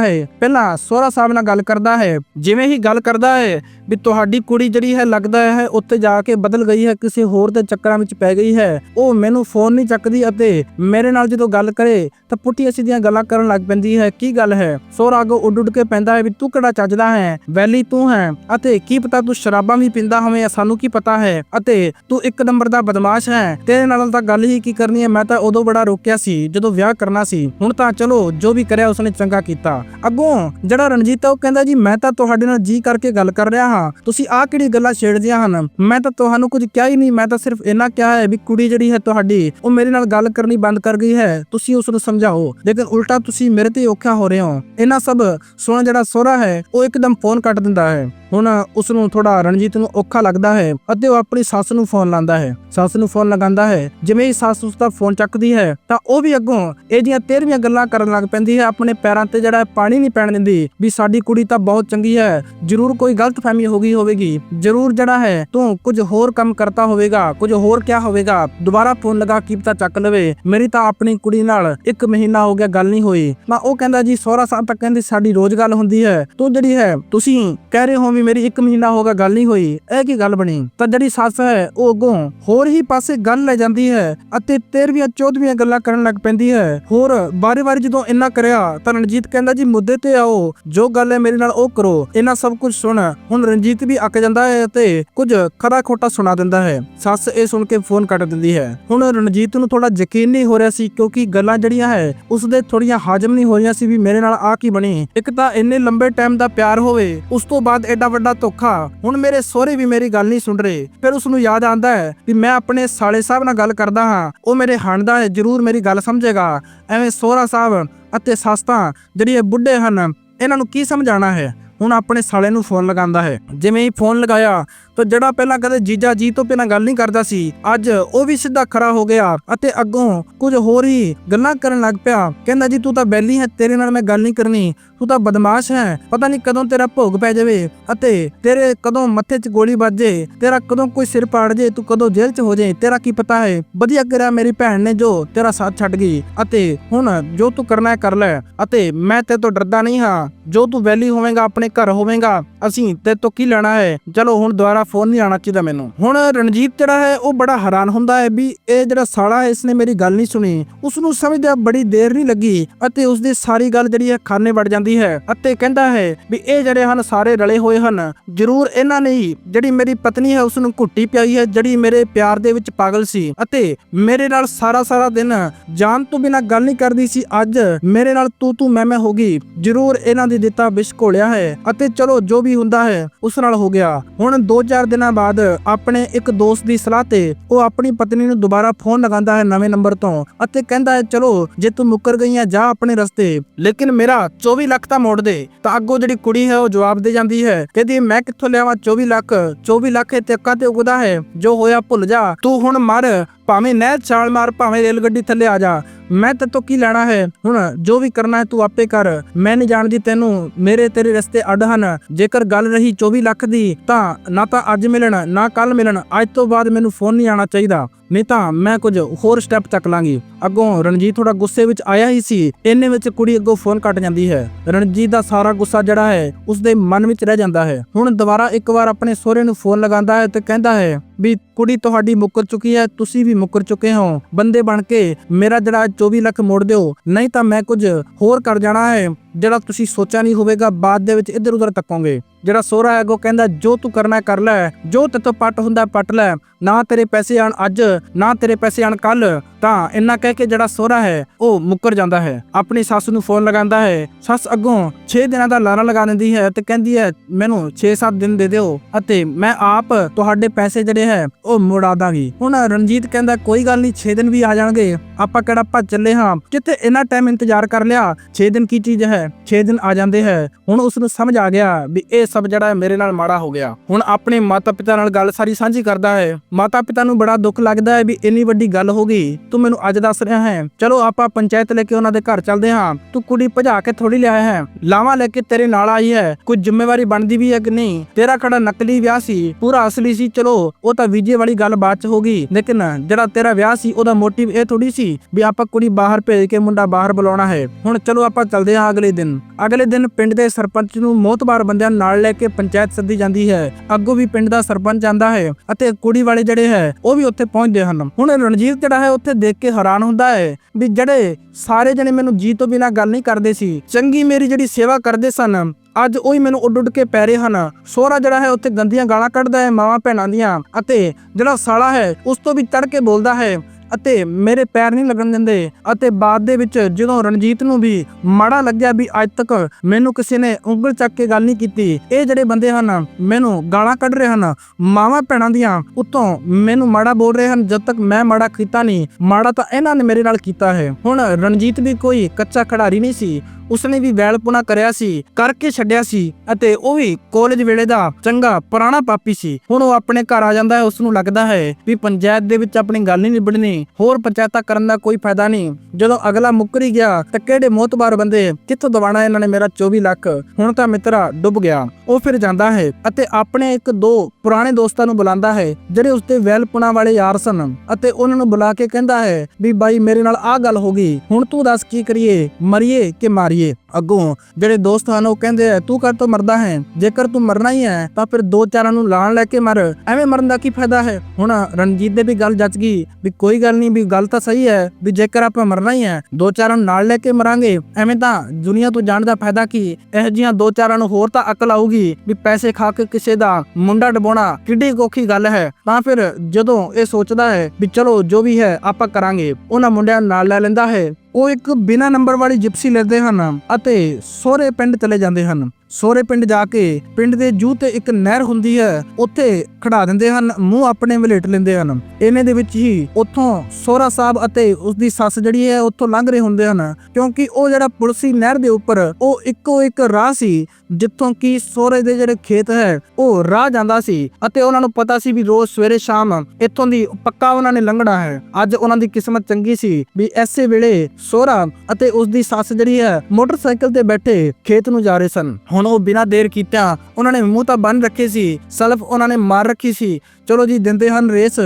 ਹੈ। ਪਹਿਲਾਂ ਸਹੁਰਾ ਸਾਹਿਬ ਨਾਲ ਗੱਲ ਕਰਦਾ ਹੈ। ਜਿਵੇਂ ਹੀ ਗੱਲ ਕਰਦਾ ਹੈ ਵੀ ਤੁਹਾਡੀ ਕੁੜੀ ਜਿਹੜੀ ਹੈ ਲੱਗਦਾ ਹੈ, ਉੱਥੇ ਜਾ ਕੇ ਬਦਲ ਗਈ ਹੈ, ਕਿਸੇ ਹੋਰ ਦੇ ਚੱਕਰਾਂ ਵਿੱਚ ਪੈ ਗਈ ਹੈ, ਉਹ ਮੈਨੂੰ ਫੋਨ ਨਹੀਂ ਚੱਕਦੀ ਅਤੇ ਮੇਰੇ ਨਾਲ ਜਦੋਂ ਗੱਲ ਕਰੇ ਤਾਂ ਪੁੱਠੀਆਂ ਸਿੱਧੀਆਂ ਗੱਲਾਂ ਕਰਨ ਲੱਗ ਪੈਂਦੀ ਹੈ। ਕੀ ਗੱਲ ਹੈ? ਸੋਹਰਾ ਅੱਗੋਂ ਉੱਡ ਉੱਡ ਕੇ ਪੈਂਦਾ ਹੈ ਵੀ ਤੂੰ ਕਿਹੜਾ ਚੱਜਦਾ ਹੈ? ਵੈਲੀ ਤੂੰ ਹੈ। ਅਤੇ ਕੀ ਪਤਾ ਤੂੰ ਸ਼ਰਾਬਾਂ ਵੀ ਪੀਂਦਾ ਹੋਵੇਂ ਸਾਨੂੰ ਕੀ ਪਤਾ ਹੈ? ਅਤੇ ਤੂੰ ਇੱਕ ਨੰਬਰ ਦਾ ਬਦਮਾਸ਼ ਹੈ। ਤੇਰੇ ਨਾਲ ਤਾਂ ਗੱਲ ਹੀ ਕੀ ਕਰਨੀ ਹੈ? ਮੈਂ ਤਾਂ ਉਦੋਂ ਬੜਾ ਰੋਕਿਆ ਸੀ, ਜਦੋਂ ਵਿਆਹ ਕਰਨਾ ਸੀ। ਹੁਣ ਤਾਂ ਚਲੋ, ਜੋ ਵੀ ਕਰਿਆ ਉਸਨੇ ਚੰਗਾ ਕੀਤਾ। ਅੱਗੋਂ ਜਿਹੜਾ ਰਣਜੀਤ ਹੈ ਉਹ ਕਹਿੰਦਾ ਜੀ, ਮੈਂ ਤਾਂ ਤੁਹਾਡੇ ਨਾਲ ਜੀ ਕਰਕੇ ਗੱਲ ਕਰ ਰਿਹਾ ਹਾਂ। ਤੁਸੀਂ ਆਹ ਕਿਹੜੀ ਗੱਲਾਂ ਛੇੜਦੀਆਂ ਹਨ? ਮੈਂ ਤਾਂ ਤੁਹਾਨੂੰ ਕੁਝ ਕਿਹਾ ਹੀ ਨਹੀਂ। ਮੈਂ ਤਾਂ ਸਿਰਫ ਇਹਨਾਂ ਕਿਹਾ ਹੈ ਵੀ ਕੁੜੀ ਜਿਹੜੀ ਹੈ ਤੁਹਾਡੀ, ਉਹ ਮੇਰੇ ਨਾਲ ਗੱਲ ਕਰਨੀ ਬੰਦ ਕਰ ਗਈ ਹੈ। ਤੁਸੀਂ ਉਸ ਨੂੰ ਸਮਝਾਓ। ਲੇਕਿਨ ਉਲਟਾ ਤੁਸੀਂ ਮੇਰੇ ਤੇ ਔਖਾ ਹੋ ਰਹੇ ਹੋ। ਇਹਨਾਂ ਸਭ ਸੋਹਣਾ ਜਿਹੜਾ ਸੋਹਰਾ ਹੈ, ਉਹ ਇੱਕ ਇੱਕਦਮ ਫੋਨ ਕੱਟ ਦਿੰਦਾ ਹੈ। ਹੁਣ ਉਸ ਨੂੰ ਥੋੜਾ ਰਣਜੀਤ ਨੂੰ ਔਖਾ ਲੱਗਦਾ ਹੈ ਅਤੇ ਉਹ ਆਪਣੀ ਸੱਸ ਨੂੰ ਫੋਨ ਲਾਉਂਦਾ ਹੈ। ਸੱਸ ਨੂੰ ਫੋਨ ਲਗਾਉਂਦਾ ਹੈ। ਜਿਵੇਂ ਹੀ ਸੱਸ ਉਸ ਦਾ ਫੋਨ ਚੱਕਦੀ ਹੈ, ਤਾਂ ਉਹ ਵੀ ਅੱਗੋਂ ਇਹਦੀਆਂ ਤੇਰਵੀਆਂ ਗੱਲਾਂ ਕਰਨ ਲੱਗ ਪੈਂਦੀ ਹੈ। ਆਪਣੇ ਪੈਰਾਂ ਤੇ ਜਿਹੜਾ ਹੈ ਪਾਣੀ ਨਹੀਂ ਪੈਣ ਦਿੰਦੀ ਵੀ ਸਾਡੀ ਕੁੜੀ ਤਾਂ ਬਹੁਤ ਚੰਗੀ ਹੈ। ਜ਼ਰੂਰ ਕੋਈ ਗਲਤਫਹਿਮੀ ਹੋ ਗਈ ਹੋਵੇਗੀ। ਜ਼ਰੂਰ ਜਿਹੜਾ ਹੈ ਤੂੰ ਕੁਝ ਹੋਰ ਕੰਮ ਕਰਤਾ ਹੋਵੇਗਾ, ਕੁਝ ਹੋਰ ਕਿਆ ਹੋਵੇਗਾ, ਦੁਬਾਰਾ ਫੋਨ ਲਗਾ ਕੀ ਪਤਾ ਚੱਕ ਲਵੇ। ਮੇਰੀ ਤਾਂ ਆਪਣੀ ਕੁੜੀ ਨਾਲ ਇੱਕ ਮਹੀਨਾ ਹੋ ਗਿਆ ਗੱਲ ਨਹੀਂ ਹੋਈ। ਮੈਂ ਉਹ ਕਹਿੰਦਾ ਜੀ, ਸੋਹਰਾ ਸਾਹਿਬ ਤਾਂ ਕਹਿੰਦੇ ਸਾਡੀ ਰੋਜ਼ ਗੱਲ ਹੁੰਦੀ ਹੈ। ਤੂੰ ਜਿਹੜੀ ਹੈ ਤੁਸੀਂ ਕਹਿ ਰਹੇ ਹੋ ਵੀ ਮੇਰੀ ਇੱਕ ਮਹੀਨਾ ਹੋ ਗਿਆ ਗੱਲ ਨਹੀਂ ਹੋਈ, ਇਹ ਕੀ ਗੱਲ ਬਣੀ? ਤਾਂ ਜਿਹੜੀ ਸੱਸ ਹੈ, ਉਹ ਅੱਗੋਂ ਹੋਰ ਹੀ ਪਾਸੇ ਗੱਲ ਲੈ ਜਾਂਦੀ ਹੈ ਅਤੇ 13ਵੀਆਂ 14ਵੀਆਂ ਗੱਲਾਂ ਕਰਨ ਲੱਗ ਪੈਂਦੀ ਹੈ। ਹੋਰ ਬਾਰੇ-ਬਾਰੇ ਜਦੋਂ ਇੰਨਾ ਕਰਿਆ, ਤਾਂ ਰਣਜੀਤ ਕਹਿੰਦਾ, ਜੀ, ਮੁੱਦੇ ਤੇ ਆਓ, ਜੋ ਗੱਲ ਹੈ ਮੇਰੇ ਨਾਲ ਉਹ ਕਰੋ। ਇਹਨਾਂ ਸਭ ਕੁਝ ਸੁਣ, ਹੁਣ ਰਣਜੀਤ ਵੀ ਅੱਕ ਜਾਂਦਾ ਹੈ ਅਤੇ ਕੁਝ ਖਰਾ ਖੋਟਾ ਸੁਣਾ ਦਿੰਦਾ ਹੈ। ਸੱਸ ਇਹ ਸੁਣ ਕੇ ਫੋਨ ਕੱਟ ਦਿੰਦੀ ਹੈ। ਹੁਣ ਰਣਜੀਤ ਨੂੰ ਥੋੜਾ ਯਕੀਨ ਨਹੀਂ ਹੋ ਰਿਹਾ ਸੀ, ਕਿਉਂਕਿ ਗੱਲਾਂ ਜਿਹੜੀਆਂ ਹੈ, ਉਸਦੇ ਥੋੜੀਆਂ ਹਾਜ਼ਮ ਨਹੀਂ ਹੋ ਰਹੀਆਂ ਸੀ ਵੀ ਮੇਰੇ ਨਾਲ ਆ ਕੀ ਬਣੀ। ਇੱਕ ਤਾਂ ਇੰਨੇ ਲੰਬੇ ਟਾਈਮ ਦਾ ਪਿਆਰ ਹੋਵੇ, ਉਸ ਤੋਂ ਬਾਅਦ ਐਡਾ ਵੱਡਾ ਧੋਖਾ। ਹੁਣ ਮੇਰੇ ਸਹੁਰੇ ਵੀ ਮੇਰੀ ਗੱਲ ਨਹੀਂ ਸੁਣ ਰਹੇ। ਫਿਰ ਉਸ ਨੂੰ ਯਾਦ ਆਂਦਾ ਹੈ ਵੀ ਮੈਂ ਆਪਣੇ ਸਾਲੇ ਸਾਹਿਬ ਨਾਲ ਗੱਲ ਕਰਦਾ ਹਾਂ। ਉਹ ਮੇਰੇ ਹਣਦਾ ਹੈ, ਜ਼ਰੂਰ ਮੇਰੀ ਗੱਲ ਸਮਝੇਗਾ। ਐਵੇਂ ਸਹੁਰਾ ਸਾਹਿਬ ਅਤੇ ਸੱਸ ਤਾਂ ਜਿਹੜੀ ਇਹ ਬੁੱਢੇ ਹਨ, ਇਹਨਾਂ ਨੂੰ ਕੀ ਸਮਝਾਣਾ ਹੈ? ਹੁਣ ਆਪਣੇ ਸਾਲੇ ਨੂੰ ਫੋਨ ਲਗਾਉਂਦਾ ਹੈ। ਜਿਵੇਂ ਹੀ ਫੋਨ ਲਗਾਇਆ ਤਾਂ ਜਿਹੜਾ ਪਹਿਲਾਂ ਕਦੇ ਜੀਜਾ ਜੀ ਤੋਂ ਬਿਨਾਂ ਗੱਲ ਨਹੀਂ ਕਰਦਾ ਸੀ, ਅੱਜ ਉਹ ਵੀ ਸਿੱਧਾ ਖੜਾ ਹੋ ਗਿਆ ਅਤੇ ਅੱਗੋਂ ਕੁਝ ਹੋਰ ਹੀ ਗੱਲਾਂ ਕਰਨ ਲੱਗ ਪਿਆ। ਕਹਿੰਦਾ, ਜੀ, ਤੂੰ ਤਾਂ ਬੈਲੀ ਹੈ, ਤੇਰੇ ਨਾਲ ਮੈਂ ਗੱਲ ਨਹੀਂ ਕਰਨੀ। ਤੂੰ ਤਾਂ ਬਦਮਾਸ਼ ਹੈ। ਪਤਾ ਨਹੀਂ ਕਦੋਂ ਤੇਰਾ ਭੋਗ ਪੈ ਜਾਵੇ ਅਤੇ ਤੇਰੇ ਕਦੋਂ ਮੱਥੇ 'ਚ ਗੋਲੀ ਵੱਜੇ ਤੇਰਾ ਕਦੋਂ ਕੋਈ ਸਿਰ ਪਾੜ ਜੇ, ਤੂੰ ਕਦੋਂ ਜੇਲ੍ਹ 'ਚ ਹੋ ਜਾਏ ਤੇਰਾ ਕੀ ਪਤਾ ਹੈ? ਵਧੀਆ ਕਰਿਆ ਮੇਰੀ ਭੈਣ ਨੇ ਜੋ ਤੇਰਾ ਸਾਥ ਛੱਡ ਗਈ ਅਤੇ ਹੁਣ ਜੋ ਤੂੰ ਕਰਨਾ ਹੈ ਕਰ ਲੈ। ਅਤੇ ਮੈਂ ਤੇਰੇ ਤੋਂ ਡਰਦਾ ਨਹੀਂ ਹਾਂ। ਜੋ ਤੂੰ ਵੈਲੀ ਹੋਵੇਂਗਾ, ਆਪਣੇ ਘਰ ਹੋਵੇਂਗਾ, ਅਸੀਂ ਤੇਰੇ ਤੋਂ ਕੀ ਲੈਣਾ ਹੈ? ਚਲੋ, ਹੁਣ ਦੁਬਾਰਾ ਫੋਨ ਨਹੀਂ ਆਣਾ ਚਾਹੀਦਾ ਮੈਨੂੰ। ਹੁਣ ਰਣਜੀਤ ਜਿਹੜਾ ਹੈ, ਉਹ ਬੜਾ ਹੈਰਾਨ ਹੁੰਦਾ ਹੈ ਵੀ ਇਹ ਜਿਹੜਾ ਸਾਲਾ ਹੈ, ਇਸਨੇ ਮੇਰੀ ਗੱਲ ਨਹੀਂ ਸੁਣੀ। ਉਸ ਨੂੰ ਸਮਝਦਿਆਂ ਬੜੀ ਦੇਰ ਨਹੀਂ ਲੱਗੀ ਅਤੇ ਉਸ ਦੀ ਸਾਰੀ ਗੱਲ ਜਿਹੜੀ ਹੈ, ਖਾਨੇ ਵੜ ਜਾਂਦੀ ਹੈ ਅਤੇ ਕਹਿੰਦਾ ਹੈ ਵੀ ਇਹ ਜਿਹੜੇ ਹਨ, ਸਾਰੇ ਰਲੇ ਹੋਏ ਹਨ। ਜ਼ਰੂਰ ਇਹਨਾਂ ਨੇ ਜਿਹੜੀ ਮੇਰੀ ਪਤਨੀ ਹੈ ਉਸ ਨੂੰ ਘੁੱਟੀ ਪਿਆਈ ਹੈ, ਜਿਹੜੀ ਮੇਰੇ ਪਿਆਰ ਦੇ ਵਿੱਚ ਪਾਗਲ ਸੀ ਅਤੇ ਮੇਰੇ ਨਾਲ ਸਾਰਾ ਸਾਰਾ ਦਿਨ ਜਾਨ ਤੋਂ ਬਿਨਾਂ ਗੱਲ ਨਹੀਂ ਕਰਦੀ ਸੀ, ਅੱਜ ਮੇਰੇ ਨਾਲ ਤੂੰ ਤੂੰ ਮੈਂ ਮੈਂ ਹੋ ਗਈ। ਜ਼ਰੂਰ ਇਹਨਾਂ ਦੀ ਦਿੱਤਾ ਵਿਸ਼ ਘੋਲਿਆ ਹੈ ਅਤੇ ਚਲੋ ਜੋ ਵੀ ਹੁੰਦਾ ਹੈ, ਉਸ ਨਾਲ ਹੋ ਗਿਆ। ਹੁਣ ਦੋ 2-4 ਦਿਨਾਂ ਬਾਅਦ ਆਪਣੇ ਇੱਕ ਦੋਸਤ ਦੀ ਸਲਾਹ ਤੇ ਉਹ ਆਪਣੀ ਪਤਨੀ ਨੂੰ ਦੁਬਾਰਾ ਫੋਨ ਲਗਾਉਂਦਾ ਹੈ ਨਵੇਂ ਨੰਬਰ ਤੋਂ ਅਤੇ ਕਹਿੰਦਾ ਹੈ, ਚਲੋ, ਜੇ ਤੂੰ ਮੁੱਕਰ ਗਈ ਹੈ, ਜਾ ਆਪਣੇ ਰਸਤੇ। ਲੇਕਿਨ ਮੇਰਾ 24 ਲੱਖ ਤਾਂ ਮੋੜ ਦੇ। ਤਾਂ ਅੱਗੋਂ ਜਿਹੜੀ ਕੁੜੀ ਹੈ, ਉਹ ਜਵਾਬ ਦੇ ਜਾਂਦੀ ਹੈ, ਕਹਿੰਦੀ ਮੈਂ ਕਿੱਥੋਂ ਲਿਆਵਾਂ 24 ਲੱਖ? 24 ਲੱਖ ਇਹ ਤੇ ਅੱਕਾਂ ਤੇ ਉਗਦਾ ਹੈ। ਜੋ ਹੋਇਆ ਭੁੱਲ ਜਾ। ਤੂੰ ਹੁਣ ਮਰ। ਭਾਵੇਂ ਨਹਿਰ ਛਾਲ ਮਾਰ, ਭਾਵੇਂ ਰੇਲ ਗੱਡੀ ਥੱਲੇ ਆ ਜਾ। ਮੈਂ ਤੇਤੋਂ ਕੀ ਲੈਣਾ ਹੈ? ਹੁਣ ਜੋ ਵੀ ਕਰਨਾ ਹੈ ਤੂੰ ਆਪੇ ਕਰ। ਮੈਂ ਨਹੀਂ ਜਾਣਦੀ ਤੈਨੂੰ, ਮੇਰੇ ਤੇਰੇ ਰਸਤੇ ਅੱਡ ਹਨ। ਜੇਕਰ ਗੱਲ ਰਹੀ 24 ਲੱਖ ਦੀ, ਤਾਂ ਨਾ ਤਾਂ ਅੱਜ ਮਿਲਣ, ਨਾ ਕੱਲ ਮਿਲਣ। ਅੱਜ ਤੋਂ ਬਾਅਦ ਮੈਨੂੰ ਫੋਨ ਨਹੀਂ ਆਣਾ ਚਾਹੀਦਾ। ਨਹੀਂ ਤਾਂ ਮੈਂ ਕੁਝ ਹੋਰ ਸਟੈਪ ਚੱਕ ਲਾਂਗੀ। ਅੱਗੋਂ ਰਣਜੀਤ ਥੋੜਾ ਗੁੱਸੇ ਵਿੱਚ ਆਇਆ ਹੀ ਸੀ। ਇੰਨੇ ਵਿੱਚ ਕੁੜੀ ਅੱਗੋਂ ਫੋਨ ਕੱਟ ਜਾਂਦੀ ਹੈ। ਰਣਜੀਤ ਦਾ ਸਾਰਾ ਗੁੱਸਾ ਜਿਹੜਾ ਹੈ, ਉਸਦੇ ਮਨ ਵਿੱਚ ਰਹਿ ਜਾਂਦਾ ਹੈ। ਹੁਣ ਦੁਬਾਰਾ ਇੱਕ ਵਾਰ ਆਪਣੇ ਸਹੁਰੇ ਨੂੰ ਫੋਨ ਲਗਾਉਂਦਾ ਹੈ ਤੇ ਕਹਿੰਦਾ ਹੈ ਵੀ, ਕੁੜੀ ਤੁਹਾਡੀ ਮੁੱਕਰ ਚੁੱਕੀ ਹੈ, ਤੁਸੀਂ ਵੀ ਮੁੱਕਰ ਚੁੱਕੇ ਹੋ। ਬੰਦੇ ਬਣ ਕੇ ਮੇਰਾ ਜਿਹੜਾ 24 ਲੱਖ ਮੋੜ ਦਿਓ। ਨਹੀਂ ਤਾਂ ਮੈਂ ਕੁਝ ਹੋਰ ਕਰ ਜਾਣਾ ਹੈ, ਜਿਹੜਾ ਤੁਸੀਂ ਸੋਚਿਆ ਨਹੀਂ ਹੋਵੇਗਾ, ਬਾਅਦ ਦੇ ਵਿੱਚ ਇੱਧਰ ਉੱਧਰ ਤੱਕੋਗੇ। ਜਿਹੜਾ ਸੋਹਰਾ ਹੈ ਉਹ ਕਹਿੰਦਾ, ਜੋ ਤੂੰ ਕਰਨਾ ਕਰ ਲੈ। ਜੋ ਤੇਤੋਂ ਪੱਟ ਹੁੰਦਾ ਪੱਟ ਲੈ। ਨਾ ਤੇਰੇ ਪੈਸੇ ਆਣ ਅੱਜ, ਨਾ ਤੇਰੇ ਪੈਸੇ ਆਣ ਕੱਲ ਤਾਂ ਇੰਨਾ ਕਹਿ ਕੇ ਜਿਹੜਾ ਸੋਹਰਾ ਹੈ, ਉਹ ਮੁੱਕਰ ਜਾਂਦਾ ਹੈ। ਆਪਣੀ ਸੱਸ ਨੂੰ ਫੋਨ ਲਗਾਉਂਦਾ ਹੈ। ਸੱਸ ਅੱਗੋਂ 6 ਦਿਨਾਂ ਦਾ ਲਾਰਾ ਲਗਾ ਦਿੰਦੀ ਹੈ ਤੇ ਕਹਿੰਦੀ ਹੈ, ਮੈਨੂੰ 6-7 ਦਿਨ ਦੇ ਦਿਓ ਅਤੇ ਮੈਂ ਆਪ ਤੁਹਾਡੇ ਪੈਸੇ ਜਿਹੜੇ ਹੈ, ਉਹ ਮੁੜਾ ਦਾਂਗੀ। ਹੁਣ ਰਣਜੀਤ ਕਹਿੰਦਾ, ਕੋਈ ਗੱਲ ਨਹੀਂ 6 ਦਿਨ ਵੀ ਆ ਜਾਣਗੇ। ਆਪਾਂ ਕਿਹੜਾ ਭੱਜ ਚੱਲੇ ਹਾਂ? ਜਿੱਥੇ ਇੰਨਾ ਟਾਈਮ ਇੰਤਜ਼ਾਰ ਕਰ ਲਿਆ 6 ਦਿਨ ਕੀ ਚੀਜ਼ ਹੈ? 6 ਦਿਨ ਆ ਜਾਂਦੇ ਹੈ। ਹੁਣ ਉਸ ਨੂੰ ਸਮਝ ਆ ਗਿਆ ਵੀ ਇਹ ਸਭ ਜਿਹੜਾ ਹੈ ਮੇਰੇ ਨਾਲ ਮਾੜਾ ਹੋ ਗਿਆ। ਹੁਣ ਆਪਣੇ ਮਾਤਾ ਪਿਤਾ ਨਾਲ ਗੱਲ ਸਾਰੀ ਸਾਂਝੀ ਕਰਦਾ ਹੈ। ਮਾਤਾ ਪਿਤਾ ਨੂੰ ਬੜਾ ਦੁੱਖ ਲੱਗਦਾ ਹੈ ਵੀ ਇੰਨੀ ਵੱਡੀ ਗੱਲ ਹੋ ਗਈ। ਤੂੰ ਮੈਨੂੰ ਅੱਜ ਦੱਸ ਰਿਹਾ ਹੈ। ਚਲੋ ਆਪਾਂ ਪੰਚਾਇਤ ਲੈ ਕੇ ਉਹਨਾਂ ਦੇ ਘਰ ਚੱਲਦੇ ਹਾਂ। ਤੂੰ ਕੁੜੀ ਭਜਾ ਕੇ ਥੋੜੀ ਲਿਆਇਆ ਹੈ। ਲਾਵਾ ਲੈ ਕੇ ਤੇਰੇ ਨਾਲ ਆਈ ਹੈ। ਕੋਈ ਜ਼ਿੰਮੇਵਾਰੀ ਬਣਦੀ ਵੀ ਹੈ ਕਿ ਨਹੀਂ? ਤੇਰਾ ਖੜਾ ਨਕਲੀ ਵਿਆਹ ਸੀ? ਪੂਰਾ ਅਸਲੀ ਸੀ? ਚਲੋ, ਉਹ ਤਾਂ ਵੀਜੇ ਵਾਲੀ ਗੱਲ ਬਾਅਦ ਚ ਹੋ ਗਈ। ਲੇਕਿਨ ਜਿਹੜਾ ਤੇਰਾ ਵਿਆਹ ਸੀ, ਉਹਦਾ ਮੋਟਿਵ ਇਹ ਥੋੜੀ ਸੀ ਵੀ ਆਪਾਂ ਕੁੜੀ ਬਾਹਰ ਭੇਜ ਕੇ ਮੁੰਡਾ ਬਾਹਰ ਬੁਲਾਉਣਾ ਹੈ। ਹੁਣ ਚਲੋ ਆਪਾਂ ਚੱਲਦੇ ਹਾਂ ਅਗਲੇ ਦਿਨ। ਅਗਲੇ ਦਿਨ ਪਿੰਡ ਦੇ ਸਰਪੰਚ ਨੂੰ ਮੋਤਬਾਰ ਬੰਦਿਆਂ ਨਾਲ ਲੈ ਕੇ ਪੰਚਾਇਤ ਸੱਦੀ ਜਾਂਦੀ ਹੈ। ਅੱਗੋਂ ਵੀ ਪਿੰਡ ਦਾ ਸਰਪੰਚ ਆਂਦਾ ਹੈ ਅਤੇ ਕੁੜੀ ਵਾਲੇ ਜਿਹੜੇ ਹੈ, ਉਹ ਵੀ ਉੱਥੇ ਪਹੁੰਚਦੇ ਹਨ। ਹੁਣ ਰਣਜੀਤ ਜਿਹੜਾ ਹੈ, ਉੱਥੇ ਦੇਖ ਕੇ ਹੈਰਾਨ ਹੁੰਦਾ ਹੈ ਵੀ ਜਿਹੜੇ ਸਾਰੇ ਜਣੇ ਮੈਨੂੰ ਜੀ ਤੋਂ ਬਿਨਾ ਗੱਲ ਨਹੀਂ ਕਰਦੇ ਸੀ। ਚੰਗੀ ਮੇਰੀ ਜਿਹੜੀ ਸੇਵਾ ਕਰਦੇ ਸਨ, ਅੱਜ ਉਹ ਹੀ ਮੈਨੂੰ ਉੱਡ ਉੱਡ ਕੇ ਪੈ ਰਹੇ ਹਨ। ਸੋਹਰਾ ਜਿਹੜਾ ਹੈ, ਉੱਥੇ ਗੰਦੀਆਂ ਗਾਲਾਂ ਕੱਢਦਾ ਹੈ ਮਾਵਾਂ ਭੈਣਾਂ ਦੀਆਂ ਅਤੇ ਜਿਹੜਾ ਸਾਲਾ ਹੈ, ਉਸ ਤੋਂ ਵੀ ਤੜ ਕੇ ਬੋਲਦਾ ਹੈ ਅਤੇ ਮੇਰੇ ਪੈਰ ਨਹੀਂ ਲੱਗਣ ਦਿੰਦੇ। ਅਤੇ ਬਾਅਦ ਦੇ ਵਿੱਚ ਜਦੋਂ ਰਣਜੀਤ ਨੂੰ ਵੀ ਮਾੜਾ ਲੱਗਿਆ ਵੀ ਅੱਜ ਤੱਕ ਮੈਨੂੰ ਕਿਸੇ ਨੇ ਉਂਗਲ ਚੱਕ ਕੇ ਗੱਲ ਨਹੀਂ ਕੀਤੀ, ਇਹ ਜਿਹੜੇ ਬੰਦੇ ਹਨ, ਮੈਨੂੰ ਗਾਲਾਂ ਕੱਢ ਰਹੇ ਹਨ। ਮਾਵਾਂ ਭੈਣਾਂ ਦੀਆਂ ਉੱਤੋਂ ਮੈਨੂੰ ਮਾੜਾ ਬੋਲ ਰਹੇ ਹਨ, ਜਦ ਤੱਕ ਮੈਂ ਮਾੜਾ ਕੀਤਾ ਨਹੀਂ, ਮਾੜਾ ਤਾਂ ਇਹਨਾਂ ਨੇ ਮੇਰੇ ਨਾਲ ਕੀਤਾ ਹੈ। ਹੁਣ ਰਣਜੀਤ ਵੀ ਕੋਈ ਕੱਚਾ ਖਿਡਾਰੀ ਨਹੀਂ ਸੀ। ਉਸਨੇ ਵੀ ਵੈਲਪੁਣਾ ਕਰਿਆ ਸੀ, ਕਰਕੇ ਛੱਡਿਆ ਸੀ ਅਤੇ ਉਹ ਵੀ ਕਾਲਜ ਵੇਲੇ ਦਾ ਚੰਗਾ ਪੁਰਾਣਾ ਪਾਪੀ ਸੀ। ਹੁਣ ਉਹ ਆਪਣੇ ਘਰ ਆ ਜਾਂਦਾ ਹੈ ਉਸ ਨੂੰ ਲੱਗਦਾ ਹੈ ਵੀ ਪੰਚਾਇਤ ਦੇ ਵਿੱਚ ਆਪਣੀ ਗੱਲ ਨਹੀਂ ਨਿਬੜਨੀ ਹੋਰ ਪੰਚਾਇਤਾਂ ਕਰਨ ਦਾ ਕੋਈ ਫਾਇਦਾ ਨਹੀਂ। ਜਦੋਂ ਅਗਲਾ ਮੁੱਕਰ ਹੀ ਗਿਆ ਤਾਂ ਕਿਹੜੇ ਮੋਤਬਾਰ ਬੰਦੇ, ਕਿੱਥੋਂ ਦਵਾਣਾ ਇਹਨਾਂ ਨੇ ਮੇਰਾ 24 ਲੱਖ? ਹੁਣ ਤਾਂ ਮਿੱਤਰਾ ਡੁੱਬ ਗਿਆ। ਉਹ ਫਿਰ ਜਾਂਦਾ ਹੈ ਅਤੇ ਆਪਣੇ ਇੱਕ ਦੋ ਪੁਰਾਣੇ ਦੋਸਤਾਂ ਨੂੰ ਬੁਲਾਉਂਦਾ ਹੈ, ਜਿਹੜੇ ਉਸਦੇ ਵੈਲਪੁਣਾ ਵਾਲੇ ਯਾਰ ਸਨ ਅਤੇ ਉਹਨਾਂ ਨੂੰ ਬੁਲਾ ਕੇ ਕਹਿੰਦਾ ਹੈ ਵੀ ਬਾਈ ਮੇਰੇ ਨਾਲ ਆਹ ਗੱਲ ਹੋ ਗਈ, ਹੁਣ ਤੂੰ ਦੱਸ ਕੀ ਕਰੀਏ, ਮਰੀਏ ਕਿ ਮਾਰੀਏ? своєї ਅੱਗੋਂ ਜਿਹੜੇ ਦੋਸਤ ਹਨ, ਉਹ ਕਹਿੰਦੇ ਆ, ਤੂੰ ਕਰ ਤੋਂ ਮਰਦਾ ਹੈ। ਜੇਕਰ ਤੂੰ ਮਰਨਾ ਹੀ ਹੈ, ਤਾਂ ਫਿਰ ਦੋ ਚਾਰਾਂ ਨੂੰ ਲਾਣ ਲੈ ਕੇ ਮਰ। ਐਵੇਂ ਮਰਨ ਦਾ ਕੀ ਫਾਇਦਾ ਹੈ? ਹੁਣ ਰਣਜੀਤ ਦੇ ਵੀ ਗੱਲ ਜੱਜ ਗਈ ਵੀ ਕੋਈ ਗੱਲ ਨਹੀਂ, ਵੀ ਗੱਲ ਤਾਂ ਸਹੀ ਹੈ, ਵੀ ਜੇਕਰ ਆਪਾਂ ਮਰਨਾ ਹੀ ਹੈ, ਦੋ ਚਾਰਾਂ ਨੂੰ ਨਾਲ ਲੈ ਕੇ ਮਰਾਂਗੇ, ਐਵੇਂ ਤਾਂ ਦੁਨੀਆ ਤੋਂ ਜਾਣ ਦਾ ਫਾਇਦਾ ਕੀ? ਇਹ ਜੀਆਂ ਦੋ ਚਾਰਾਂ ਨੂੰ ਹੋਰ ਤਾਂ ਅਕਲ ਆਊਗੀ ਵੀ ਪੈਸੇ ਖਾ ਕੇ ਕਿਸੇ ਦਾ ਮੁੰਡਾ ਡਬਾਉਣਾ ਕਿੱਡੀ ਕੋਖੀ ਗੱਲ ਹੈ। ਤਾਂ ਫਿਰ ਜਦੋਂ ਇਹ ਸੋਚਦਾ ਹੈ ਵੀ ਚਲੋ, ਜੋ ਵੀ ਹੈ, ਆਪਾਂ ਕਰਾਂਗੇ। ਉਹਨਾਂ ਮੁੰਡਿਆਂ ਨੂੰ ਨਾਲ ਲੈ ਲੈਂਦਾ ਹੈ। ਉਹ ਇੱਕ ਬਿਨਾ ਨੰਬਰ ਵਾਲੀ ਜਿਪਸੀ ਲੈਂਦੇ ਹਨ। ਅਤੇ ਸੋਹਰੇ ਪਿੰਡ ਚਲੇ ਜਾਂਦੇ ਹਨ। ਸੋਹਰੇ ਪਿੰਡ ਜਾ ਕੇ ਪਿੰਡ ਦੇ ਜੂ ਤੇ ਇੱਕ ਨਹਿਰ ਹੁੰਦੀ ਹੈ, ਉੱਥੇ ਖੜਾ ਦਿੰਦੇ ਹਨ, ਮੂੰਹ ਆਪਣੇ ਵਲੇਟ ਲੈਂਦੇ ਹਨ। ਇਹਨੇ ਦੇ ਵਿੱਚ ਹੀ ਉੱਥੋਂ ਸੋਹਰਾ ਸਾਹਿਬ ਅਤੇ ਉਸ ਦੀ ਸੱਸ ਜਿਹੜੀ ਹੈ, ਉੱਥੋਂ ਲੰਘ ਰਹੇ ਹੁੰਦੇ ਹਨ, ਕਿਉਂਕਿ ਉਹ ਜਿਹੜਾ ਪੁਲਸੀ ਨਹਿਰ ਦੇ ਉੱਪਰ, ਉਹ ਇੱਕੋ ਇੱਕ ਰਾਹ ਸੀ, ਜਿੱਥੋਂ ਕਿ ਸੋਹਰੇ ਦੇ ਜਿਹੜੇ ਖੇਤ ਹੈ, ਉਹ ਰਾਹ ਜਾਂਦਾ ਸੀ ਅਤੇ ਉਹਨਾਂ ਨੂੰ ਪਤਾ ਸੀ ਵੀ ਰੋਜ਼ ਸਵੇਰੇ ਸ਼ਾਮ ਇੱਥੋਂ ਦੀ ਪੱਕਾ ਉਹਨਾਂ ਨੇ ਲੰਘਣਾ ਹੈ। ਅੱਜ ਉਹਨਾਂ ਦੀ ਕਿਸਮਤ ਚੰਗੀ ਸੀ ਵੀ ਐਸੇ ਵੇਲੇ ਸੋਹਰਾ ਅਤੇ ਉਸ ਦੀ ਸੱਸ ਜਿਹੜੀ ਹੈ, ਮੋਟਰਸਾਈਕਲ ਤੇ ਬੈਠੇ ਖੇਤ ਨੂੰ ਜਾ ਰਹੇ ਸਨ। ਹੁਣ ਉਹ ਬਿਨਾਂ ਦੇਰ ਕੀਤਾ ਉਹਨਾਂ ਨੇ ਮੂੰਹ ਤਾਂ ਬੰਨ ਰੱਖੇ ਸੀ, ਸਲਫ ਉਹਨਾਂ ਨੇ ਮਾਰ ਰੱਖੀ ਸੀ। ਚਲੋ ਜੀ, ਦਿੰਦੇ ਹਨ ਰੇਸ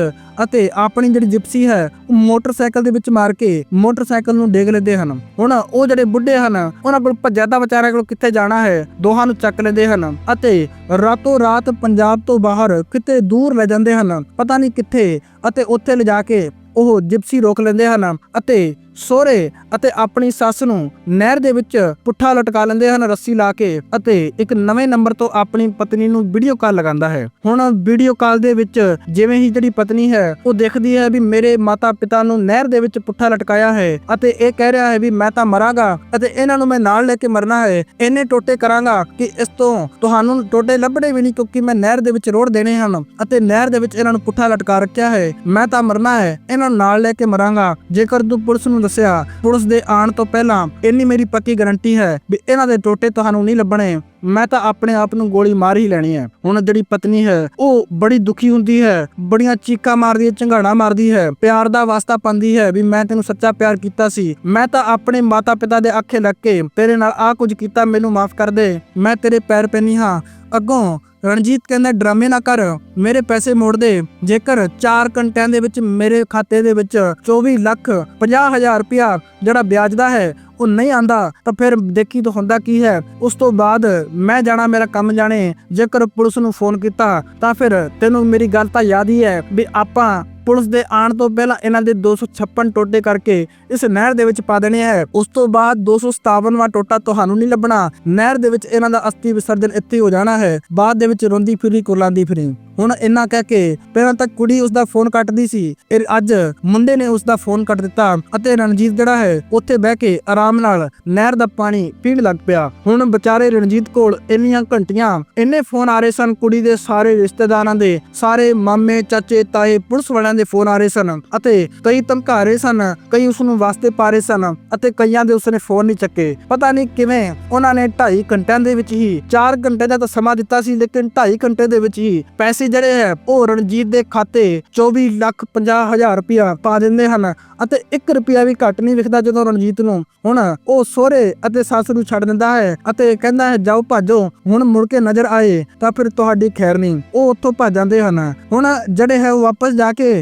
ਅਤੇ ਆਪਣੀ ਜਿਹੜੀ ਜਿਪਸੀ ਹੈ, ਉਹ ਮੋਟਰਸਾਈਕਲ ਦੇ ਵਿੱਚ ਮਾਰ ਕੇ ਮੋਟਰਸਾਈਕਲ ਨੂੰ ਡੇਗ ਲੈਂਦੇ ਹਨ। ਹੁਣ ਉਹ ਜਿਹੜੇ ਬੁੱਢੇ ਹਨ, ਉਹਨਾਂ ਕੋਲ ਭੱਜਦਾ ਵਿਚਾਰਿਆਂ ਕੋਲ ਕਿੱਥੇ ਜਾਣਾ ਹੈ? ਦੋਹਾਂ ਨੂੰ ਚੱਕ ਲੈਂਦੇ ਹਨ ਅਤੇ ਰਾਤੋਂ ਰਾਤ ਪੰਜਾਬ ਤੋਂ ਬਾਹਰ ਕਿਤੇ ਦੂਰ ਲੈ ਜਾਂਦੇ ਹਨ, ਪਤਾ ਨਹੀਂ ਕਿੱਥੇ ਅਤੇ ਉੱਥੇ ਲਿਜਾ ਕੇ ਉਹ ਜਿਪਸੀ ਰੋਕ ਲੈਂਦੇ ਹਨ ਅਤੇ ਸੋਹਰੇ ਅਤੇ ਆਪਣੀ ਸੱਸ ਨੂੰ ਨਹਿਰ ਦੇ ਵਿੱਚ ਪੁੱਠਾ ਲਟਕਾ ਲੈਂਦੇ ਹਨ, ਰੱਸੀ ਲਾ ਕੇ ਅਤੇ ਇੱਕ ਨਵੇਂ ਨੰਬਰ ਤੋਂ ਆਪਣੀ ਪਤਨੀ ਨੂੰ ਵੀਡੀਓ ਕਾਲ ਲਗਾਉਂਦਾ ਹੈ। ਹੁਣ ਵੀਡੀਓ ਕਾਲ ਦੇ ਵਿੱਚ ਜਿਵੇਂ ਹੀ ਜਿਹੜੀ ਪਤਨੀ ਹੈ, ਉਹ ਦੇਖਦੀ ਹੈ ਵੀ ਮੇਰੇ ਮਾਤਾ ਪਿਤਾ ਨੂੰ ਨਹਿਰ ਦੇ ਵਿੱਚ ਪੁੱਠਾ ਲਟਕਾਇਆ ਹੈ ਅਤੇ ਇਹ ਕਹਿ ਰਿਹਾ ਹੈ ਵੀ ਮੈਂ ਤਾਂ ਮਰਾਂਗਾ ਅਤੇ ਇਹਨਾਂ ਨੂੰ ਮੈਂ ਨਾਲ ਲੈ ਕੇ ਮਰਨਾ ਹੈ। ਇੰਨੇ ਟੋਟੇ ਕਰਾਂਗਾ ਕਿ ਇਸ ਤੋਂ ਤੁਹਾਨੂੰ ਟੋਟੇ ਲੱਭਣੇ ਵੀ ਨਹੀਂ ਕਿਉਂਕਿ ਮੈਂ ਨਹਿਰ ਦੇ ਵਿੱਚ ਰੋੜ ਦੇਣੇ ਹਨ ਅਤੇ ਨਹਿਰ ਦੇ ਵਿੱਚ ਇਹਨਾਂ ਨੂੰ ਪੁੱਠਾ ਲਟਕਾ ਰੱਖਿਆ ਹੈ। ਮੈਂ ਤਾਂ ਮਰਨਾ ਹੈ, ਇਹਨਾਂ ਨੂੰ ਨਾਲ ਲੈ ਕੇ ਮਰਾਂਗਾ। ਜੇਕਰ ਤੂੰ ਪੁਲਿਸ ਨੂੰ ਦੱਸਿਆ, ਪੁਲਿਸ ਦੇ ਆਉਣ ਤੋਂ ਪਹਿਲਾਂ ਇੰਨੀ ਮੇਰੀ ਪੱਕੀ ਗਾਰੰਟੀ ਹੈ ਵੀ ਇਹਨਾਂ ਦੇ ਟੋਟੇ ਤੁਹਾਨੂੰ ਨਹੀਂ ਲੱਭਣੇ। ਮੈਂ ਤਾਂ ਆਪਣੇ ਆਪ ਨੂੰ ਗੋਲੀ ਮਾਰ ਹੀ ਲੈਣੀ ਹੈ। ਹੁਣ ਜਿਹੜੀ ਪਤਨੀ ਹੈ, ਉਹ ਬੜੀ ਦੁਖੀ ਹੁੰਦੀ ਹੈ, ਬੜੀਆਂ ਚੀਕਾਂ ਮਾਰਦੀ ਹੈ ਝੰਗਾਣਾ ਮਾਰਦੀ ਹੈ, ਪਿਆਰ ਦਾ ਵਾਸਤਾ ਪਾਉਂਦੀ ਹੈ ਵੀ ਮੈਂ ਤੈਨੂੰ ਸੱਚਾ ਪਿਆਰ ਕੀਤਾ ਸੀ। ਮੈਂ ਤਾਂ ਆਪਣੇ ਮਾਤਾ ਪਿਤਾ ਦੇ ਅੱਖੇ ਲੱਗ ਕੇ ਤੇਰੇ ਨਾਲ ਆ ਕੁਝ ਕੀਤਾ, ਮੈਨੂੰ ਮਾਫ ਕਰ ਦੇ। ਮੈਂ ਤੇਰੇ ਪੈਰ ਪੈਣੀ ਹਾਂ। ਅੱਗੋਂ ਰਣਜੀਤ ਕਹਿੰਦਾ, ਡਰਾਮੇ ਨਾ ਕਰ, ਮੇਰੇ ਪੈਸੇ ਮੋੜ ਦੇ। ਜੇਕਰ 4 ਘੰਟਿਆਂ ਦੇ ਵਿੱਚ ਮੇਰੇ ਖਾਤੇ ਦੇ ਵਿੱਚ 24 ਲੱਖ 50 ਹਜ਼ਾਰ ਰੁਪਇਆ ਜਿਹੜਾ ਵਿਆਜ ਦਾ ਹੈ, ਉਹ ਨਹੀਂ ਆਂਦਾ, ਤਾਂ ਫਿਰ ਦੇਖੀ ਤਾਂ ਹੁੰਦਾ ਕੀ ਹੈ। ਉਸ ਤੋਂ ਬਾਅਦ ਮੈਂ ਜਾਣਾ, ਮੇਰਾ ਕੰਮ ਜਾਣੇ। ਜੇਕਰ ਪੁਲਿਸ ਨੂੰ ਫੋਨ ਕੀਤਾ, ਤਾਂ ਫਿਰ ਤੈਨੂੰ ਮੇਰੀ ਗੱਲ ਤਾਂ ਯਾਦ ਹੀ ਹੈ ਵੀ ਆਪਾਂ ਪੁਲਿਸ ਦੇ ਆਉਣ ਤੋਂ ਪਹਿਲਾਂ ਇਹਨਾਂ ਦੇ 256 ਟੋਟੇ ਕਰਕੇ ਇਸ ਨਹਿਰ ਦੇ ਵਿੱਚ ਪਾ ਦੇਣੇ ਹੈ ਉਸ ਤੋਂ ਬਾਅਦ 257ਵਾਂ ਟੋਟਾ ਤੁਹਾਨੂੰ ਨਹੀਂ ਲੱਭਣਾ। ਨਹਿਰ ਦੇ ਵਿੱਚ ਇਹਨਾਂ ਦਾ ਅਸਥੀ ਵਿਸਰਜਨ ਇੱਥੇ ਹੋ ਜਾਣਾ ਹੈ। ਬਾਅਦ ਦੇ ਵਿੱਚ ਰੋਂਦੀ ਫਿਰੀ ਕੁਰਲਾਂਦੀ ਫਿਰੀ। ਹੁਣ ਇੰਨਾ ਕਹਿ ਕੇ ਪਹਿਲਾਂ ਤਾਂ ਕੁੜੀ ਉਸ ਦਾ ਫੋਨ ਕੱਟਦੀ ਸੀ। ਅੱਜ ਮੁੰਡੇ ਨੇ ਉਸ ਦਾ ਫੋਨ ਕੱਟ ਦਿੱਤਾ ਅਤੇ ਰਣਜੀਤ ਜਿਹੜਾ ਹੈ ਉੱਥੇ ਬਹਿ ਕੇ ਆਰਾਮ ਨਾਲ ਨਹਿਰ ਦਾ ਪਾਣੀ ਪੀਣ ਲੱਗ ਪਿਆ। ਹੁਣ ਵਿਚਾਰੇ ਰਣਜੀਤ ਕੋਲ ਇੰਨੀਆਂ ਘੰਟੀਆਂ ਇੰਨੇ ਫੋਨ ਆ ਰਹੇ ਸਨ ਕੁੜੀ ਦੇ ਸਾਰੇ ਰਿਸ਼ਤੇਦਾਰਾਂ ਦੇ। ਸਾਰੇ ਮਾਮੇ, ਚਾਚੇ, ਤਾਏ ਪੁਲਿਸ ਵਾਲਿਆਂ ਦੇ ਫੋਨ ਆ ਰਹੇ ਸਨ ਅਤੇ ਕਈ ਧਮਕਾ ਰਹੇ ਸਨ, ਕਈ ਉਸ ਨੂੰ ਵਾਸਤੇ ਪਾ ਰਹੇ ਸਨ ਅਤੇ ਕਈਆਂ ਦੇ ਉਸਨੇ ਫੋਨ ਨਹੀਂ ਚੱਕੇ। ਪਤਾ ਨਹੀਂ ਕਿਵੇਂ ਉਹਨਾਂ ਨੇ 2.5 ਘੰਟਿਆਂ ਦੇ ਵਿੱਚ ਹੀ 4 ਘੰਟੇ ਦਾ ਤਾਂ ਸਮਾਂ ਦਿੱਤਾ ਸੀ, ਲੇਕਿਨ 2.5 ਘੰਟੇ ਦੇ ਵਿੱਚ ਹੀ ਪੈਸੇ ਜਿਹੜੇ ਹੈ, ਉਹ ਰਣਜੀਤ ਦੇ ਖਾਤੇ 24 ਲੱਖ 50 ਹਜ਼ਾਰ ਰੁਪਇਆ ਪਾ ਦਿੰਦੇ ਹਨ ਅਤੇ 1 ਰੁਪਿਆ ਵੀ ਘੱਟ ਨਹੀਂ ਵਿਖਦਾ ਜਦੋਂ ਰਣਜੀਤ ਨੂੰ। ਹੁਣ ਉਹ ਸੋਹਰੇ ਅਤੇ ਸੱਸ ਨੂੰ ਛੱਡ ਦਿੰਦਾ ਹੈ ਅਤੇ ਕਹਿੰਦਾ ਹੈ, ਜਾਓ ਭਾਜੋ, ਹੁਣ ਮੁੜ ਕੇ ਨਜ਼ਰ ਆਏ ਤਾਂ ਫਿਰ ਤੁਹਾਡੀ ਖੈਰ ਨਹੀਂ। ਉਹ ਉੱਥੋਂ ਭੱਜ ਜਾਂਦੇ ਹਨ। ਹੁਣ ਜਿਹੜੇ ਹੈ, ਉਹ ਵਾਪਸ ਜਾ ਕੇ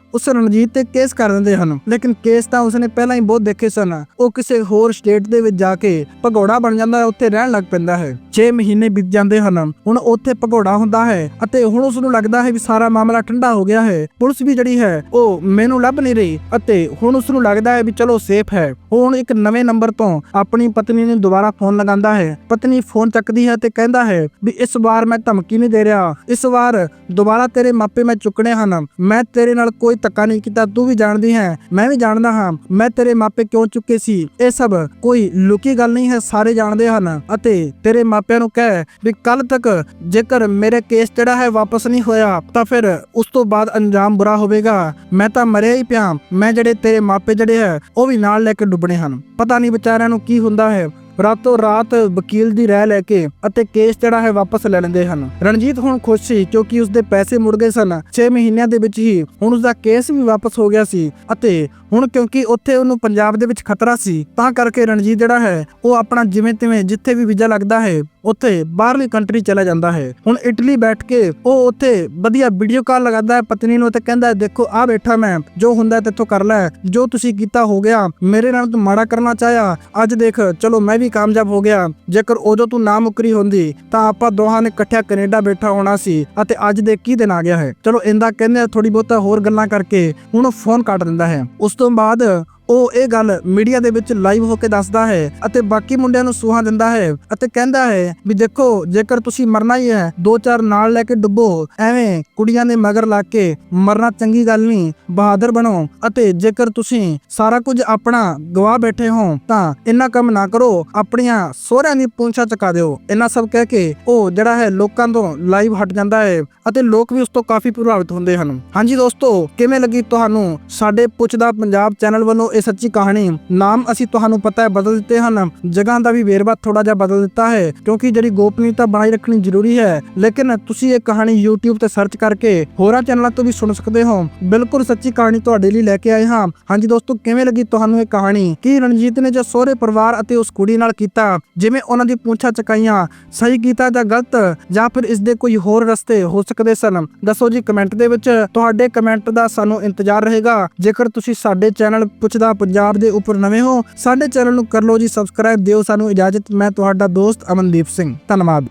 ਉਸ ਰਣਜੀਤ ਤੇ ਕੇਸ ਕਰ ਦਿੰਦੇ ਹਨ। ਲੇਕਿਨ ਕੇਸ ਤਾਂ ਉਸਨੇ ਪਹਿਲਾਂ ਹੀ ਬਹੁਤ ਦੇਖੇ ਸਨ। ਉਹ ਕਿਸੇ ਹੋਰ ਸਟੇਟ ਦੇ ਵਿੱਚ ਜਾ ਕੇ ਭਗੌੜਾ ਬਣ ਜਾਂਦਾ ਹੈ, ਉੱਥੇ ਰਹਿਣ ਲੱਗ ਪੈਂਦਾ ਹੈ। 6 ਮਹੀਨੇ ਬੀਤ ਜਾਂਦੇ ਹਨ। ਹੁਣ ਉੱਥੇ ਭਗੌੜਾ ਹੁੰਦਾ ਹੈ ਅਤੇ ਹੁਣ ਉਸ ਨੂੰ ਲੱਗਦਾ ਹੈ ਵੀ ਸਾਰਾ ਮਾਮਲਾ ਠੰਡਾ ਹੋ ਗਿਆ ਹੈ। ਪੁਲਿਸ ਵੀ ਜਿਹੜੀ ਹੈ, ਉਹ ਮੈਨੂੰ ਲੱਭ ਨਹੀਂ ਰਹੀ ਅਤੇ ਹੁਣ ਉਸ ਨੂੰ ਲੱਗਦਾ ਹੈ ਵੀ ਚਲੋ ਸੇਫ ਹੈ। ਹੁਣ ਇੱਕ ਨਵੇਂ ਨੰਬਰ ਤੋਂ ਆਪਣੀ ਪਤਨੀ ਨੂੰ ਦੁਬਾਰਾ ਫੋਨ ਲਗਾਉਂਦਾ ਹੈ। ਪਤਨੀ ਫੋਨ ਚੱਕਦੀ ਹੈ ਤੇ ਕਹਿੰਦਾ ਹੈ ਵੀ ਇਸ ਵਾਰ ਮੈਂ ਧਮਕੀ ਨਹੀਂ ਦੇ ਰਿਹਾ। ਇਸ ਵਾਰ ਦੁਬਾਰਾ ਤੇਰੇ ਮਾਪੇ ਮੈਂ ਚੁੱਕਣੇ ਹਨ। ਮੈਂ ਤੇਰੇ ਨਾਲ ਕੋਈ ਧੱਕਾ ਨਹੀਂ ਕੀਤਾ, ਤੂੰ ਵੀ ਜਾਣਦੀ ਹੈ, ਮੈਂ ਵੀ ਜਾਣਦਾ ਹਾਂ, ਮੈਂ ਤੇਰੇ ਮਾਪੇ ਕਿਉਂ ਚੁੱਕੇ ਸੀ? ਇਹ ਸਭ ਕੋਈ ਲੁਕੀ ਗੱਲ ਨਹੀਂ ਹੈ, ਸਾਰੇ ਜਾਣਦੇ ਹਨ। ਅਤੇ ਤੇਰੇ ਮਾਪਿਆਂ ਨੂੰ ਕਹਿ ਵੀ ਕੱਲ ਤੱਕ ਜੇਕਰ ਮੇਰਾ ਕੇਸ ਜਿਹੜਾ ਹੈ, ਵਾਪਸ ਨਹੀਂ ਹੋਇਆ, ਤਾਂ ਫਿਰ ਉਸ ਤੋਂ ਬਾਅਦ ਅੰਜਾਮ ਬੁਰਾ ਹੋਵੇਗਾ। ਮੈਂ ਤਾਂ ਮਰਿਆ ਹੀ ਪਿਆ, ਮੈਂ ਜਿਹੜੇ ਤੇਰੇ ਮਾਪੇ ਜਿਹੜੇ ਹੈ, ਉਹ ਵੀ ਨਾਲ ਲੈ ਕੇ ਡੁੱਬਣੇ ਹਨ। ਪਤਾ ਨਹੀਂ ਵਿਚਾਰਿਆਂ ਨੂੰ ਕੀ ਹੁੰਦਾ ਹੈ ਰਾਤੋਂ ਰਾਤ ਵਕੀਲ ਦੀ ਰਹਿ ਲੈ ਕੇ ਅਤੇ ਕੇਸ ਜਿਹੜਾ ਹੈ ਵਾਪਸ ਲੈ ਲੈਂਦੇ ਹਨ। ਰਣਜੀਤ ਹੁਣ ਖੁਸ਼ ਸੀ ਕਿਉਂਕਿ ਉਸਦੇ ਪੈਸੇ ਮੁੜ ਗਏ ਸਨ। 6 ਮਹੀਨਿਆਂ ਦੇ ਵਿੱਚ ਹੀ ਹੁਣ ਉਸਦਾ ਕੇਸ ਵੀ ਵਾਪਸ ਹੋ ਗਿਆ ਸੀ ਅਤੇ ਹੁਣ ਕਿਉਂਕਿ ਉੱਥੇ ਉਹਨੂੰ ਪੰਜਾਬ ਦੇ ਵਿੱਚ ਖਤਰਾ ਸੀ, ਤਾਂ ਕਰਕੇ ਰਣਜੀਤ ਜਿਹੜਾ ਹੈ, ਉਹ ਆਪਣਾ ਜਿਵੇਂ ਤਿਵੇਂ ਜਿੱਥੇ ਵੀ ਵੀਜ਼ਾ ਲੱਗਦਾ ਹੈ, ਉੱਥੇ ਬਾਹਰਲੀ ਕੰਟਰੀ ਚਲਾ ਜਾਂਦਾ ਹੈ। ਹੁਣ ਇਟਲੀ ਬੈਠ ਕੇ ਉਹ ਉੱਥੇ ਵਧੀਆ ਵੀਡੀਓ ਕਾਲ ਲਗਾਉਂਦਾ ਹੈ, ਪਤਨੀ ਨੂੰ ਤੇ ਕਹਿੰਦਾ ਦੇਖੋ ਆ ਬੈਠਾ ਮੈਂ, ਜੋ ਹੁੰਦਾ ਹੈ ਤੇਥੋਂ ਕਰ ਲੈ, ਜੋ ਤੁਸੀਂ ਕੀਤਾ ਹੋ ਗਿਆ, ਮੇਰੇ ਨਾਲ ਤੂੰ ਮਾੜਾ ਕਰਨਾ ਚਾਹਿਆ, ਅੱਜ ਦੇਖ, ਚਲੋ ਮੈਂ ਵੀ ਕਾਮਯਾਬ ਹੋ ਗਿਆ, ਜੇਕਰ ਉਦੋਂ ਤੂੰ ਨਾ ਮੁਕਰੀ ਹੁੰਦੀ, ਤਾਂ ਆਪਾਂ ਦੋਹਾਂ ਨੇ ਇਕੱਠਿਆਂ ਕੈਨੇਡਾ ਬੈਠਾ ਹੋਣਾ ਸੀ, ਅਤੇ ਅੱਜ ਦੇ ਕੀ ਦਿਨ ਆ ਗਿਆ ਹੈ? ਚਲੋ, ਇੰਦਾ ਕਹਿੰਦੇ ਥੋੜੀ ਬਹੁਤਾ ਹੋਰ ਗੱਲਾਂ ਕਰਕੇ, ਹੁਣ ਉਹ ਫੋਨ ਕੱਟ ਦਿੰਦਾ ਹੈ। ਉਸ ਤੋਂ ਬਾਅਦ ਉਹ ਇਹ ਗੱਲ ਮੀਡੀਆ ਦੇ ਵਿੱਚ ਲਾਈਵ ਹੋ ਕੇ ਦੱਸਦਾ ਹੈ ਅਤੇ ਬਾਕੀ ਮੁੰਡਿਆਂ ਨੂੰ ਸੁਹਾ ਦਿੰਦਾ ਹੈ ਅਤੇ ਕਹਿੰਦਾ ਹੈ ਵੀ ਦੇਖੋ, ਜੇਕਰ ਤੁਸੀਂ ਮਰਨਾ ਹੀ ਹੈ, ਦੋ ਚਾਰ ਨਾਲ ਲੈ ਕੇ ਡੁੱਬੋ, ਐਵੇਂ ਕੁੜੀਆਂ ਦੇ ਮਗਰ ਲੱਗ ਕੇ ਮਰਨਾ ਚੰਗੀ ਗੱਲ ਨਹੀਂ, ਬਹਾਦਰ ਬਣੋ ਅਤੇ ਜੇਕਰ ਤੁਸੀਂ ਸਾਰਾ ਕੁਝ ਆਪਣਾ ਗਵਾ ਬੈਠੇ ਹੋ, ਤਾਂ ਇੰਨਾ ਕੰਮ ਨਾ ਕਰੋ, ਆਪਣੀਆਂ ਸਹੁਰਿਆਂ ਦੀ ਪੁੰਛਾ ਚਕਾ ਦਿਓ। ਇੰਨਾ ਸਭ ਕਹਿ ਕੇ ਉਹ ਜਿਹੜਾ ਹੈ ਲੋਕਾਂ ਤੋਂ ਲਾਈਵ ਹਟ ਜਾਂਦਾ ਹੈ ਅਤੇ ਲੋਕ ਵੀ ਉਸ ਤੋਂ ਕਾਫੀ ਪ੍ਰਭਾਵਿਤ ਹੁੰਦੇ ਹਨ। ਹਾਂਜੀ ਦੋਸਤੋ, ਕਿਵੇਂ ਲੱਗੀ ਤੁਹਾਨੂੰ ਸਾਡੇ ਪੁੱਛਦਾ ਪੰਜਾਬ ਚੈਨਲ ਵੱਲੋਂ ਇਹ ਸੱਚੀ ਕਹਾਣੀ। ਨਾਮ ਅਸੀਂ ਤੁਹਾਨੂੰ ਪਤਾ ਹੈ, ਬਦਲ ਦਿੱਤੇ ਹਨ। ਜਗ੍ਹਾ ਦਾ ਵੀ ਵੇਰਵਾ ਥੋੜਾ ਜਿਹਾ ਬਦਲ ਦਿੱਤਾ ਹੈ, ਕਿਉਂਕਿ ਜਿਹੜੀ ਗੋਪਨੀਯਤਾ ਬਣਾਈ ਰੱਖਣੀ ਜ਼ਰੂਰੀ ਹੈ। ਲੇਕਿਨ ਤੁਸੀਂ ਇਹ ਕਹਾਣੀ YouTube ਤੇ ਸਰਚ ਕਰਕੇ ਹੋਰਾਂ ਚੈਨਲਾਂ ਤੋਂ ਵੀ ਸੁਣ ਸਕਦੇ ਹੋ। ਬਿਲਕੁਲ ਸੱਚੀ ਕਹਾਣੀ ਤੁਹਾਡੇ ਲਈ ਲੈ ਕੇ ਆਏ ਹਾਂ। ਹਾਂਜੀ ਦੋਸਤੋ, ਕਿਵੇਂ ਲੱਗੀ ਤੁਹਾਨੂੰ ਇਹ ਕਹਾਣੀ? ਕੀ ਰਣਜੀਤ ਨੇ ਜੋ ਸਹੁਰੇ ਪਰਿਵਾਰ ਅਤੇ ਉਸ ਕੁੜੀ ਨਾਲ ਕੀਤਾ? ਜਿਵੇਂ ਉਹਨਾਂ ਦੀ ਪੁੱਛਾਂ ਚਕਾਈਆਂ, ਸਹੀ ਕੀਤਾ ਜਾਂ ਗਲਤ? ਜਾਂ ਫਿਰ ਇਸ ਦੇ ਕੋਈ ਹੋਰ ਰਸਤੇ ਹੋ ਸਕਦੇ ਸਨ? ਦੱਸੋ ਜੀ ਕਮੈਂਟ ਦੇ ਵਿੱਚ। ਤੁਹਾਡੇ ਕਮੈਂਟ ਦਾ ਸਾਨੂੰ ਇੰਤਜ਼ਾਰ ਰਹੇਗਾ। ਜੇਕਰ ਤੁਸੀਂ ਸਾਡੇ ਚੈਨਲ ਪੁੱਛ ਪੁੱਛਦਾ ਪੰਜਾਬ ਦੇ ਉੱਪਰ ਨਵੇਂ ਹੋ, ਸਾਡੇ ਚੈਨਲ ਨੂੰ ਕਰ ਲਓ ਜੀ ਸਬਸਕ੍ਰਾਈਬ ਦਿਓ ਸਾਨੂੰ ਇਜਾਜ਼ਤ। ਮੈਂ ਤੁਹਾਡਾ ਦੋਸਤ ਅਮਨਦੀਪ ਸਿੰਘ। ਧੰਨਵਾਦ।